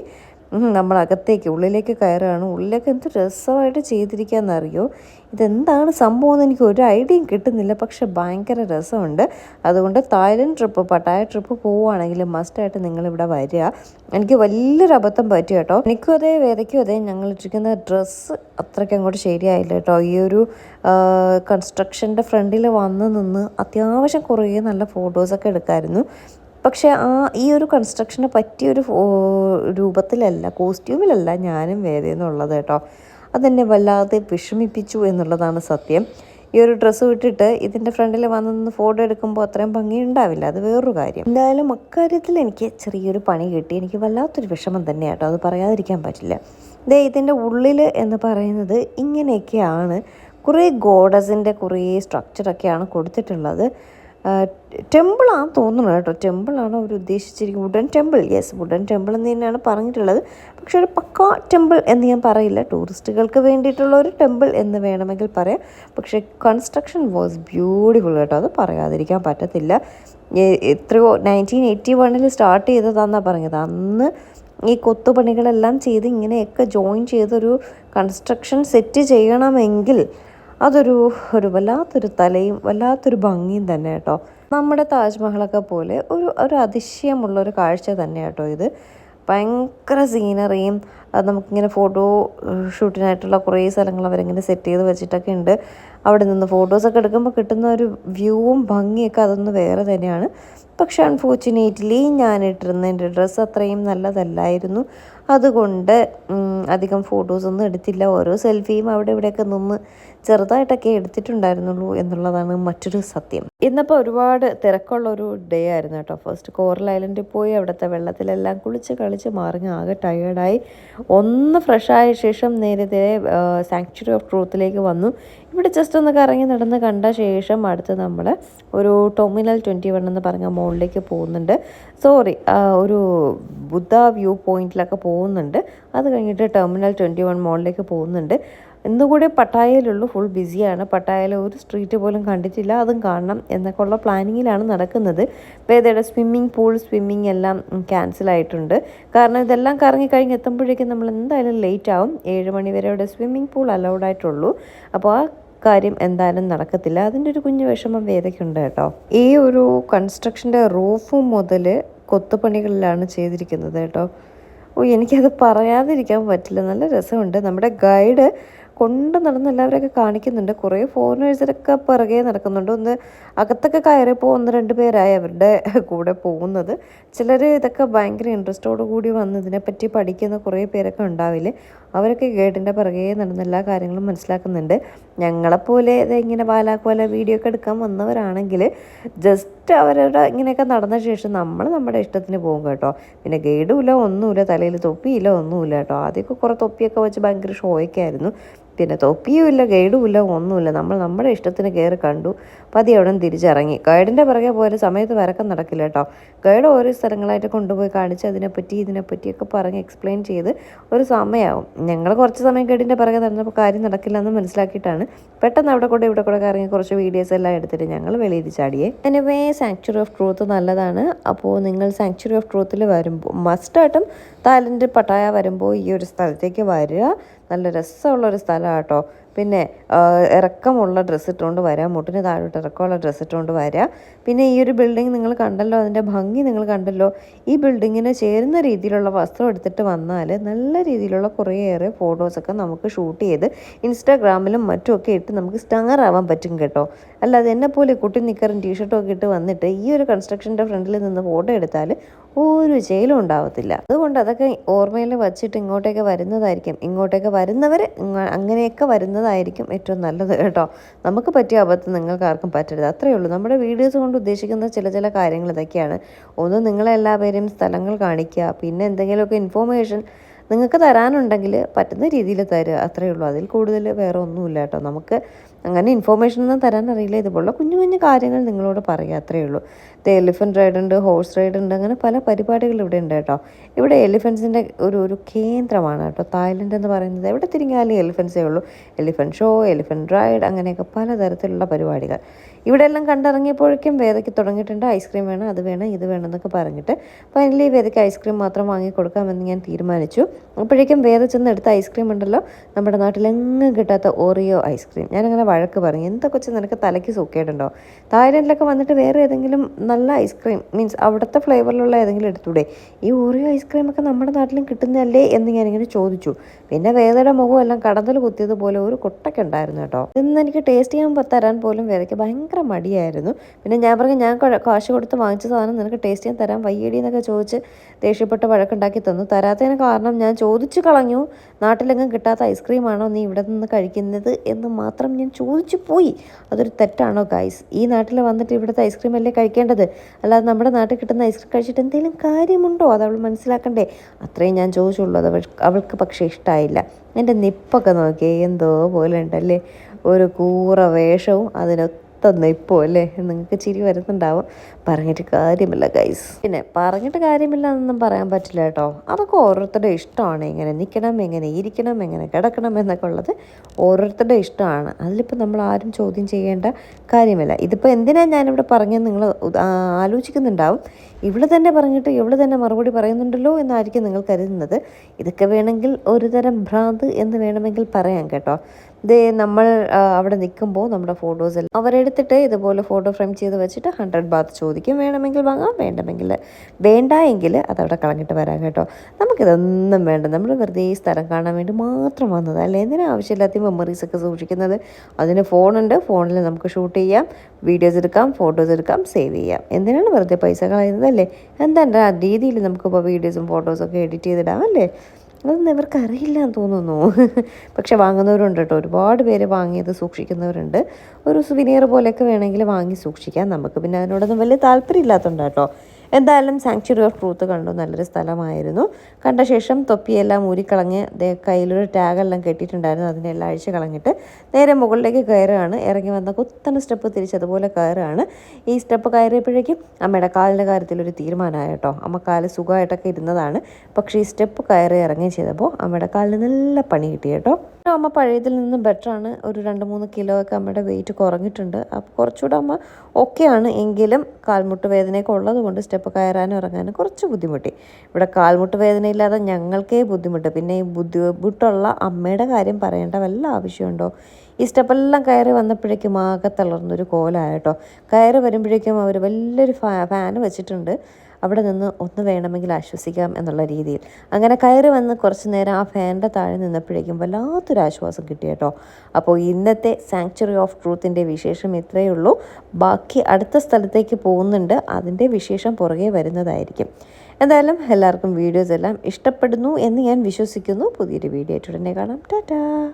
നമ്മൾ അകത്തേക്ക് ഉള്ളിലേക്ക് കയറുകയാണ്. ഉള്ളിലേക്ക് എന്ത് രസമായിട്ട് ചെയ്തിരിക്കുകയെന്നറിയോ? ഇതെന്താണ് സംഭവം എന്ന് എനിക്ക് ഒരു ഐഡിയയും കിട്ടുന്നില്ല. പക്ഷെ ഭയങ്കര രസമുണ്ട്. അതുകൊണ്ട് തായ്ലൻഡ് ട്രിപ്പ് പട്ടായ ട്രിപ്പ് പോവുകയാണെങ്കിൽ മസ്റ്റായിട്ട് നിങ്ങളിവിടെ വരിക. എനിക്ക് വലിയൊരു അബദ്ധം പറ്റി കേട്ടോ. എനിക്കും അതേ വേദയ്ക്കും അതേ ഞങ്ങൾ ഇട്ടിരിക്കുന്ന ഡ്രസ്സ് അത്രയ്ക്ക് അങ്ങോട്ട് ശരിയായില്ല കേട്ടോ. ഈ ഒരു കൺസ്ട്രക്ഷന്റെ ഫ്രണ്ടിൽ വന്ന് നിന്ന് അത്യാവശ്യം കുറേ നല്ല ഫോട്ടോസൊക്കെ എടുക്കാമായിരുന്നു പക്ഷേ ആ ഈ ഒരു കൺസ്ട്രക്ഷന് പറ്റിയൊരു രൂപത്തിലല്ല കോസ്റ്റ്യൂമിലല്ല ഞാനും വേദയെന്നുള്ളത് കേട്ടോ. അതെന്നെ വല്ലാതെ വിഷമിപ്പിച്ചു എന്നുള്ളതാണ് സത്യം. ഈ ഒരു ഡ്രസ്സ് വിട്ടിട്ട് ഇതിന്റെ ഫ്രണ്ടിൽ വന്ന് നിന്ന് ഫോട്ടോ എടുക്കുമ്പോൾ അത്രയും ഭംഗി ഉണ്ടാവില്ല അത് വേറൊരു കാര്യം. എന്തായാലും അക്കാര്യത്തിൽ എനിക്ക് ചെറിയൊരു പണി കിട്ടി. എനിക്ക് വല്ലാത്തൊരു വിഷമം തന്നെയാണ് കേട്ടോ. അത് പറയാതിരിക്കാൻ പറ്റില്ല. ദേ ഇതിന്റെ ഉള്ളിൽ എന്ന് പറയുന്നത് ഇങ്ങനെയൊക്കെയാണ്. കുറേ ഗോഡസിന്റെ കുറേ സ്ട്രക്ചറൊക്കെയാണ് കൊടുത്തിട്ടുള്ളത്. ടെമ്പിളാണെന്ന് തോന്നുന്നു കേട്ടോ. ടെമ്പിളാണ് അവർ ഉദ്ദേശിച്ചിരിക്കുന്നത്. Wooden temple yes wooden temple എന്ന് തന്നെയാണ് പറഞ്ഞിട്ടുള്ളത്. പക്ഷെ ഒരു പക്ക ടെമ്പിൾ എന്ന് ഞാൻ പറയില്ല. ടൂറിസ്റ്റുകൾക്ക് വേണ്ടിയിട്ടുള്ള ഒരു ടെമ്പിൾ എന്ന് വേണമെങ്കിൽ പറയാം. പക്ഷേ കൺസ്ട്രക്ഷൻ വാസ് ബ്യൂട്ടിഫുൾ കേട്ടോ. അത് പറയാതിരിക്കാൻ പറ്റത്തില്ല. എത്രയോ നയന്റീൻ എയ്റ്റി വണ്ണിൽ സ്റ്റാർട്ട് ചെയ്തതാണെന്നാണ് പറഞ്ഞത്. അന്ന് ഈ കൊത്തുപണികളെല്ലാം ചെയ്ത് ഇങ്ങനെയൊക്കെ ജോയിൻ ചെയ്തൊരു കൺസ്ട്രക്ഷൻ സെറ്റ് ചെയ്യണമെങ്കിൽ അതൊരു ഒരു വല്ലാത്തൊരു തലയും വല്ലാത്തൊരു ഭംഗിയും തന്നെ കേട്ടോ. നമ്മുടെ താജ്മഹലൊക്കെ പോലെ ഒരു ഒരു അതിശയമുള്ള ഒരു കാഴ്ച തന്നെ കേട്ടോ ഇത്. ഭയങ്കര സീനറിയും അത് നമുക്കിങ്ങനെ ഫോട്ടോ ഷൂട്ടിനായിട്ടുള്ള കുറേ സ്ഥലങ്ങൾ അവരിങ്ങനെ സെറ്റ് ചെയ്ത് വെച്ചിട്ടൊക്കെ ഉണ്ട്. അവിടെ നിന്ന് ഫോട്ടോസൊക്കെ എടുക്കുമ്പോൾ കിട്ടുന്ന ഒരു വ്യൂവും ഭംഗിയൊക്കെ അതൊന്ന് വേറെ തന്നെയാണ്. പക്ഷെ അൺഫോർച്ചുനേറ്റ്ലി ഞാൻ ഇട്ടിരുന്ന എന്റെ ഡ്രസ്സ് അത്രയും നല്ലതല്ലായിരുന്നു. അതുകൊണ്ട് അധികം ഫോട്ടോസൊന്നും എടുത്തില്ല. ഓരോ സെൽഫിയും അവിടെ ഇവിടെയൊക്കെ നിന്ന് ചെറുതായിട്ടൊക്കെ എടുത്തിട്ടുണ്ടായിരുന്നുള്ളൂ എന്നുള്ളതാണ് മറ്റൊരു സത്യം. ഇന്നിപ്പോൾ ഒരുപാട് തിരക്കുള്ള ഒരു ഡേ ആയിരുന്നു കേട്ടോ. ഫസ്റ്റ് കോറൽ ഐലൻഡിൽ പോയി അവിടുത്തെ വെള്ളത്തിലെല്ലാം കുളിച്ച് കളിച്ച് മറിഞ്ഞ് ആകെ ടയേർഡായി ഒന്ന് ഫ്രഷായ ശേഷം നേരത്തെ സാങ്ച്വറി ഓഫ് ട്രൂത്തിലേക്ക് വന്നു. ഇവിടെ ജസ്റ്റ് ഒന്ന് കറങ്ങി നടന്ന് കണ്ട ശേഷം അടുത്ത് നമ്മൾ ഒരു ടൊമിനൽ ട്വന്റി വൺ എന്ന് പറഞ്ഞ മോളിലേക്ക് പോകുന്നുണ്ട്. സോറി ഒരു ബുദ്ധ വ്യൂ പോയിന്റിലൊക്കെ പോകുന്നുണ്ട്. അത് കഴിഞ്ഞിട്ട് ടെർമിനൽ ട്വന്റി വൺ മോളിലേക്ക് പോകുന്നുണ്ട്. ഇന്നുകൂടെ പട്ടായയിലുള്ളൂ ഫുൾ ബിസിയാണ് പട്ടായയിൽ ഒരു സ്ട്രീറ്റ് പോലും കണ്ടിട്ടില്ല. അതും കാണണം എന്നൊക്കെ ഉള്ള പ്ലാനിങ്ങിലാണ് നടക്കുന്നത്. വേദയുടെ സ്വിമ്മിംഗ് പൂൾ സ്വിമ്മിംഗ് എല്ലാം ക്യാൻസൽ ആയിട്ടുണ്ട്. കാരണം ഇതെല്ലാം കറങ്ങി കഴിഞ്ഞ് എത്തുമ്പോഴേക്കും നമ്മൾ എന്തായാലും ലേറ്റ് ആവും. ഏഴ് മണി വരെ ഇവിടെ സ്വിമ്മിംഗ് പൂൾ അലൗഡ് ആയിട്ടുള്ളൂ. അപ്പോൾ ആ കാര്യം എന്തായാലും നടക്കത്തില്ല. അതിന്റെ ഒരു കുഞ്ഞു വിഷമം വേദയ്ക്കുണ്ട് കേട്ടോ. ഈ ഒരു കൺസ്ട്രക്ഷന്റെ റൂഫ് മുതൽ കൊത്തുപണികളിലാണ് ചെയ്തിരിക്കുന്നത് കേട്ടോ. ഓ എനിക്കത് പറയാതിരിക്കാൻ പറ്റില്ല. നല്ല രസമുണ്ട്. നമ്മുടെ ഗൈഡ് കൊണ്ട് നടന്ന് എല്ലാവരെയൊക്കെ കാണിക്കുന്നുണ്ട്. കുറേ ഫോറിനേഴ്സിനൊക്കെ പിറകെ നടക്കുന്നുണ്ട്. ഒന്ന് അകത്തൊക്കെ കയറിയപ്പോൾ ഒന്ന് രണ്ട് പേരായി അവരുടെ കൂടെ പോകുന്നത്. ചിലർ ഇതൊക്കെ ഭയങ്കര ഇൻട്രസ്റ്റോടു കൂടി വന്ന് ഇതിനെപ്പറ്റി പഠിക്കുന്ന കുറേ പേരൊക്കെ ഉണ്ടാവില്ലേ? അവരൊക്കെ ഗൈഡിന്റെ പിറകെ നടന്ന എല്ലാ കാര്യങ്ങളും മനസ്സിലാക്കുന്നുണ്ട്. ഞങ്ങളെപ്പോലെ ഇങ്ങനെ ബാലാക്കോല വീഡിയോ ഒക്കെ എടുക്കാൻ വന്നവരാണെങ്കിൽ ജസ്റ്റ് അവരുടെ ഇങ്ങനെയൊക്കെ നടന്ന ശേഷം നമ്മൾ നമ്മുടെ ഇഷ്ടത്തിന് പോകും കേട്ടോ. പിന്നെ ഗൈഡുമില്ല ഒന്നുമില്ല തലയിൽ തൊപ്പിയില്ല ഒന്നുമില്ല കേട്ടോ. ആദ്യമൊക്കെ കുറേ തൊപ്പിയൊക്കെ വെച്ച് ഭയങ്കര ഷോയൊക്കെ ആയിരുന്നു. പിന്നെ തൊപ്പിയുമില്ല ഗൈഡുമില്ല ഒന്നുമില്ല. നമ്മൾ നമ്മുടെ ഇഷ്ടത്തിന് കയറി കണ്ടു. പതി അവിടെ നിന്ന് തിരിച്ചിറങ്ങി. ഗൈഡിന്റെ പിറകെ പോയ സമയത്ത് വരക്കം നടക്കില്ല കേട്ടോ. ഗൈഡ് ഓരോ സ്ഥലങ്ങളായിട്ട് കൊണ്ടുപോയി കാണിച്ച് അതിനെപ്പറ്റി ഇതിനെപ്പറ്റിയൊക്കെ പറഞ്ഞ് എക്സ്പ്ലെയിൻ ചെയ്ത് ഒരു സമയമാവും. ഞങ്ങൾ കുറച്ച് സമയം ഗൈഡിന്റെ പിറകെ നടന്നപ്പോൾ കാര്യം നടക്കില്ല എന്ന് മനസ്സിലാക്കിയിട്ടാണ്. പെട്ടെന്ന് അവിടെ കൂടെ ഇവിടെ കൂടെ കറങ്ങി കുറച്ച് വീഡിയോസ് എല്ലാം എടുത്തിട്ട് ഞങ്ങൾ വെളിയിൽ ചാടിയേ. എനിവേ സാങ്ച്വറി ഓഫ് ട്രൂത്ത് നല്ലതാണ്. അപ്പോൾ നിങ്ങൾ സാങ്ച്വറി ഓഫ് ട്രൂത്തിൽ വരുമ്പോൾ മസ്റ്റായിട്ടും തായ്ലൻഡ് പട്ടായ വരുമ്പോൾ ഈ ഒരു സ്ഥലത്തേക്ക് വരിക. നല്ല രസമുള്ളൊരു സ്ഥലമാണ് കേട്ടോ പിന്നെ ഇറക്കമുള്ള ഡ്രസ്സ് ഇട്ടുകൊണ്ട് വരാം. മുട്ടിന് താഴോട്ട് ഇറക്കമുള്ള ഡ്രസ്സ് ഇട്ടുകൊണ്ട് വരാം. പിന്നെ ഈ ഒരു ബിൽഡിംഗ് നിങ്ങൾ കണ്ടല്ലോ അതിന്റെ ഭംഗി നിങ്ങൾ കണ്ടല്ലോ. ഈ ബിൽഡിങ്ങിന് ചേരുന്ന രീതിയിലുള്ള വസ്ത്രം എടുത്തിട്ട് വന്നാൽ നല്ല രീതിയിലുള്ള കുറേയേറെ ഫോട്ടോസൊക്കെ നമുക്ക് ഷൂട്ട് ചെയ്ത് ഇൻസ്റ്റാഗ്രാമിലും മറ്റുമൊക്കെ ഇട്ട് നമുക്ക് സ്റ്റാർ ആവാൻ പറ്റും കേട്ടോ. അല്ലാതെ എന്നെ പോലെ കുട്ടി നിക്കറും ടീഷർട്ടും ഒക്കെ ഇട്ട് വന്നിട്ട് ഈ ഒരു കൺസ്ട്രക്ഷന്റെ ഫ്രണ്ടിൽ നിന്ന് ഫോട്ടോ എടുത്താൽ ഒരു ജയിലും ഉണ്ടാവത്തില്ല. അതുകൊണ്ട് അതൊക്കെ ഓർമ്മയിൽ വച്ചിട്ട് ഇങ്ങോട്ടേക്ക് വരുന്നതായിരിക്കും. ഇങ്ങോട്ടേക്ക് വരുന്നവർ അങ്ങനെയൊക്കെ വരുന്നതായിരിക്കും ഏറ്റവും നല്ലത് കേട്ടോ. നമുക്ക് പറ്റിയ അബദ്ധം നിങ്ങൾക്ക് ആർക്കും പറ്റരുത്. അത്രയേ ഉള്ളൂ. നമ്മുടെ വീഡിയോസ് കൊണ്ട് ഉദ്ദേശിക്കുന്ന ചില ചില കാര്യങ്ങൾ ഇതൊക്കെയാണ്. ഒന്ന് നിങ്ങളെല്ലാവരെയും സ്ഥലങ്ങൾ കാണിക്കുക. പിന്നെ എന്തെങ്കിലുമൊക്കെ ഇൻഫോർമേഷൻ നിങ്ങൾക്ക് തരാനുണ്ടെങ്കിൽ പറ്റുന്ന രീതിയിൽ തരിക. അത്രയേ ഉള്ളൂ. അതിൽ കൂടുതൽ വേറെ ഒന്നുമില്ല കേട്ടോ. നമുക്ക് അങ്ങനെ ഇൻഫോർമേഷൻ ഒന്നും തരാൻ അറിയില്ല. ഇതുപോലുള്ള കുഞ്ഞു കുഞ്ഞു കാര്യങ്ങൾ നിങ്ങളോട് പറയുക. അത്രയേ ഉള്ളൂ. എലിഫന്റ് റൈഡ് ഉണ്ട് ഹോഴ്സ് റൈഡ് ഉണ്ട് അങ്ങനെ പല പരിപാടികൾ ഇവിടെ ഉണ്ട് കേട്ടോ. ഇവിടെ എലിഫൻസിന്റെ ഒരു ഒരു കേന്ദ്രമാണ് കേട്ടോ. തായ്ലൻഡ് എന്ന് പറയുന്നത് എവിടെ തിരിഞ്ഞാലും എലിഫൻസേ ഉള്ളൂ. എലിഫന്റ് ഷോ എലിഫന്റ് റൈഡ് അങ്ങനെയൊക്കെ പലതരത്തിലുള്ള പരിപാടികൾ. ഇവിടെ എല്ലാം കണ്ടിറങ്ങിയപ്പോഴേക്കും വേദയ്ക്ക് തുടങ്ങിയിട്ടുണ്ട് ഐസ്ക്രീം വേണം അത് വേണം ഇത് വേണം എന്നൊക്കെ പറഞ്ഞിട്ട്. ഫൈനലി വേദയ്ക്ക് ഐസ്ക്രീം മാത്രം വാങ്ങി കൊടുക്കാമെന്ന് ഞാൻ തീരുമാനിച്ചു. അപ്പോഴേക്കും വേദ ചെന്ന് എടുത്ത ഐസ്ക്രീം ഉണ്ടല്ലോ നമ്മുടെ നാട്ടിലെങ്ങും കിട്ടാത്ത ഓറിയോ ഐസ്ക്രീം ഞാനങ്ങനെ വഴക്ക് പറഞ്ഞു എന്തൊക്കെ നിനക്ക് തലയ്ക്ക് സൂക്കേടുണ്ടോ? തായ്ലൻഡിലൊക്കെ വന്നിട്ട് വേറെ ഏതെങ്കിലും നല്ല ഐസ്ക്രീം മീൻസ് അവിടുത്തെ ഫ്ലേവറിലുള്ള ഏതെങ്കിലും എടുത്തൂടെ? ഈ ഓറിയോ ഐസ്ക്രീമൊക്കെ നമ്മുടെ നാട്ടിലും കിട്ടുന്നതല്ലേ എന്ന് ഞാനിങ്ങനെ ചോദിച്ചു. പിന്നെ വേദയുടെ മുഖം എല്ലാം കടന്നൽ കുത്തിയതുപോലെ ഒരു കൊട്ടൊക്കെ ഉണ്ടായിരുന്നു കേട്ടോ. ഇന്ന് എനിക്ക് ടേസ്റ്റ് ചെയ്യാൻ തരാൻ പോലും വേദയ്ക്ക് ഭയങ്കര മടിയായിരുന്നു. പിന്നെ ഞാൻ പറഞ്ഞു ഞാൻ കാശ് കൊടുത്ത് വാങ്ങിച്ച സാധനം നിനക്ക് ടേസ്റ്റ് ചെയ്യാൻ തരാൻ വയ്യടി എന്നൊക്കെ ചോദിച്ച് ദേഷ്യപ്പെട്ട് വഴക്കുണ്ടാക്കി തന്നു. തരാത്തതിന് കാരണം ഞാൻ ചോദിച്ചു കളഞ്ഞു. നാട്ടിലെങ്ങും കിട്ടാത്ത ഐസ്ക്രീമാണോ നീ ഇവിടെ നിന്ന് കഴിക്കുന്നത് എന്ന് മാത്രം ഞാൻ ചോദിച്ചു പോയി. അതൊരു തെറ്റാണോ ഗൈസ് ഈ നാട്ടിൽ വന്നിട്ട് ഇവിടുത്തെ ഐസ്ക്രീം അല്ലേ കഴിക്കേണ്ടത്? അല്ലാതെ നമ്മുടെ നാട്ടിൽ കിട്ടുന്ന ഐസ്ക്രീം കഴിച്ചിട്ട് എന്തെങ്കിലും കാര്യമുണ്ടോ? അത് അവൾ മനസ്സിലാക്കണ്ടേ? അത്രയും ഞാൻ ചോദിച്ചുള്ളൂ. അത് അവൾ അവൾക്ക് പക്ഷേ ഇഷ്ടമായില്ല എന്റെ നിപ്പൊക്കെ നോക്കിയേ എന്തോ പോലെ ഉണ്ടല്ലേ? ഒരു കൂറ വേഷവും അതിനൊത്ത ഇപ്പോൾ അല്ലേ? നിങ്ങൾക്ക് ചിരി വരുന്നുണ്ടാവും. പറഞ്ഞിട്ട് കാര്യമില്ല ഗൈസ് പിന്നെ പറഞ്ഞിട്ട് കാര്യമില്ല എന്നൊന്നും പറയാൻ പറ്റില്ല കേട്ടോ. അതൊക്കെ ഓരോരുത്തരുടെ ഇഷ്ടമാണ്. എങ്ങനെ നിൽക്കണം എങ്ങനെ ഇരിക്കണം എങ്ങനെ കിടക്കണം എന്നൊക്കെ ഉള്ളത് ഓരോരുത്തരുടെ ഇഷ്ടമാണ്. അതിലിപ്പോൾ നമ്മൾ ആരും ചോദ്യം ചെയ്യേണ്ട കാര്യമില്ല. ഇതിപ്പോൾ എന്തിനാണ് ഞാനിവിടെ പറഞ്ഞത്? നിങ്ങൾ ആലോചിക്കുന്നുണ്ടാവും. ഇവിടെ തന്നെ പറഞ്ഞിട്ട് ഇവിടെ തന്നെ മറുപടി പറയുന്നുണ്ടല്ലോ എന്നായിരിക്കും നിങ്ങൾ കരുതുന്നത്. ഇതൊക്കെ വേണമെങ്കിൽ ഒരുതരം ഭ്രാന്ത് എന്ന് വേണമെങ്കിൽ പറയാം കേട്ടോ. ദേ നമ്മൾ അവിടെ നിൽക്കുമ്പോൾ നമ്മുടെ ഫോട്ടോസ് എല്ലാം അവരെടുത്തിട്ട് ഇതുപോലെ ഫോട്ടോ ഫ്രെയിം ചെയ്ത് വെച്ചിട്ട് ഹൺഡ്രഡ് ബാത്ത് ചോദിക്കും. വേണമെങ്കിൽ വാങ്ങാം വേണ്ടെങ്കിൽ വേണ്ട എങ്കിൽ അതവിടെ കളഞ്ഞിട്ട് വരാം കേട്ടോ. നമുക്കിതൊന്നും വേണ്ട. നമ്മൾ വെറുതെ ഈ സ്ഥലം കാണാൻ വേണ്ടി മാത്രം വന്നത് അല്ലേ? എന്തിനാ ആവശ്യമില്ലാത്ത മെമ്മറീസ് ഒക്കെ സൂക്ഷിക്കുന്നത്? അതിന് ഫോണുണ്ട് ഫോണിൽ നമുക്ക് ഷൂട്ട് ചെയ്യാം. വീഡിയോസ് എടുക്കാം ഫോട്ടോസ് എടുക്കാം സേവ് ചെയ്യാം. എന്തിനാണ് വെറുതെ പൈസ കളയുന്നത് അല്ലേ? എന്താ രീതിയിൽ നമുക്കിപ്പോൾ വീഡിയോസും ഫോട്ടോസും ഒക്കെ എഡിറ്റ് ചെയ്തിടാം അല്ലേ? അതൊന്നും ഇവർക്ക് അറിയില്ല എന്ന് തോന്നുന്നു. പക്ഷെ വാങ്ങുന്നവരുണ്ട് കേട്ടോ. ഒരുപാട് പേര് വാങ്ങിയത് സൂക്ഷിക്കുന്നവരുണ്ട്. ഒരു സുവിനിയർ പോലെയൊക്കെ വേണമെങ്കിൽ വാങ്ങി സൂക്ഷിക്കാം. നമുക്ക് പിന്നെ അതിനോടൊന്നും വലിയ താല്പര്യം ഇല്ലാത്തതുണ്ട് കേട്ടോ. എന്തായാലും സാങ്ച്വറി ഓഫ് ട്രൂത്ത് കണ്ടു. നല്ലൊരു സ്ഥലമായിരുന്നു. കണ്ട ശേഷം തൊപ്പിയെല്ലാം ഊരിക്കളഞ്ഞ് കയ്യിലൊരു ടാഗെല്ലാം കെട്ടിയിട്ടുണ്ടായിരുന്നു. അതിനെല്ലാം അഴിച്ച് കളഞ്ഞിട്ട് നേരെ മുകളിലേക്ക് കയറുകയാണ്. ഇറങ്ങി വന്ന കുത്തന സ്റ്റെപ്പ് തിരിച്ചതുപോലെ കയറുകയാണ്. ഈ സ്റ്റെപ്പ് കയറിയപ്പോഴേക്കും അമ്മയുടെ കാലിന്റെ കാര്യത്തിലൊരു ഒരു തീരുമാനമായ കേട്ടോ. അമ്മ കാൽ സുഖമായിട്ടൊക്കെ ഇരുന്നതാണ്. പക്ഷേ ഈ സ്റ്റെപ്പ് കയറി ഇറങ്ങി ചെയ്തപ്പോൾ അമ്മയുടെ കാലിന് നല്ല പണി കിട്ടി കേട്ടോ. അമ്മ പഴയതിൽ നിന്ന് ബെറ്ററാണ് ഒരു രണ്ട് മൂന്ന് കിലോ ഒക്കെ അമ്മയുടെ വെയിറ്റ് കുറഞ്ഞിട്ടുണ്ട്. അപ്പോൾ കുറച്ചുകൂടെ അമ്മ ഓക്കെയാണ് എങ്കിലും കാൽമുട്ട് വേദനയൊക്കെ ഉള്ളത് കൊണ്ട് സ്റ്റെപ്പ് കയറാനും ഇറങ്ങാനും കുറച്ച് ബുദ്ധിമുട്ടി. ഇവിടെ കാൽമുട്ട് വേദനയില്ലാതെ ഞങ്ങൾക്കേ ബുദ്ധിമുട്ട്. പിന്നെ ഈ ബുദ്ധിമുട്ടുള്ള അമ്മയുടെ കാര്യം പറയേണ്ട വല്ല ആവശ്യമുണ്ടോ? ഈ സ്റ്റെപ്പെല്ലാം കയറി വന്നപ്പോഴേക്കും ആകെ തളർന്നൊരു കോലായിട്ടോ കയറി വരുമ്പോഴേക്കും അവർ വലിയൊരു ഫാ ഫാന് വെച്ചിട്ടുണ്ട്. അവിടെ നിന്ന് ഒന്ന് വേണമെങ്കിൽ ആശ്വസിക്കാം എന്നുള്ള രീതിയിൽ. അങ്ങനെ കയറി വന്ന് കുറച്ച് നേരം ആ ഫാനിന്റെ താഴെ നിന്നപ്പോഴേക്കും വല്ലാത്തൊരു ആശ്വാസം കിട്ടി കേട്ടോ. അപ്പോൾ ഇന്നത്തെ സാങ്ച്വറി ഓഫ് ട്രൂത്തിന്റെ വിശേഷം ഇത്രയേ ഉള്ളൂ. ബാക്കി അടുത്ത സ്ഥലത്തേക്ക് പോകുന്നുണ്ട്. അതിന്റെ വിശേഷം പുറകെ വരുന്നതായിരിക്കും. എന്തായാലും എല്ലാവർക്കും വീഡിയോസ് എല്ലാം ഇഷ്ടപ്പെടുന്നു എന്ന് ഞാൻ വിശ്വസിക്കുന്നു. പുതിയൊരു വീഡിയോ ആയിട്ട് ഉടനെ കാണാം. ടാറ്റാ.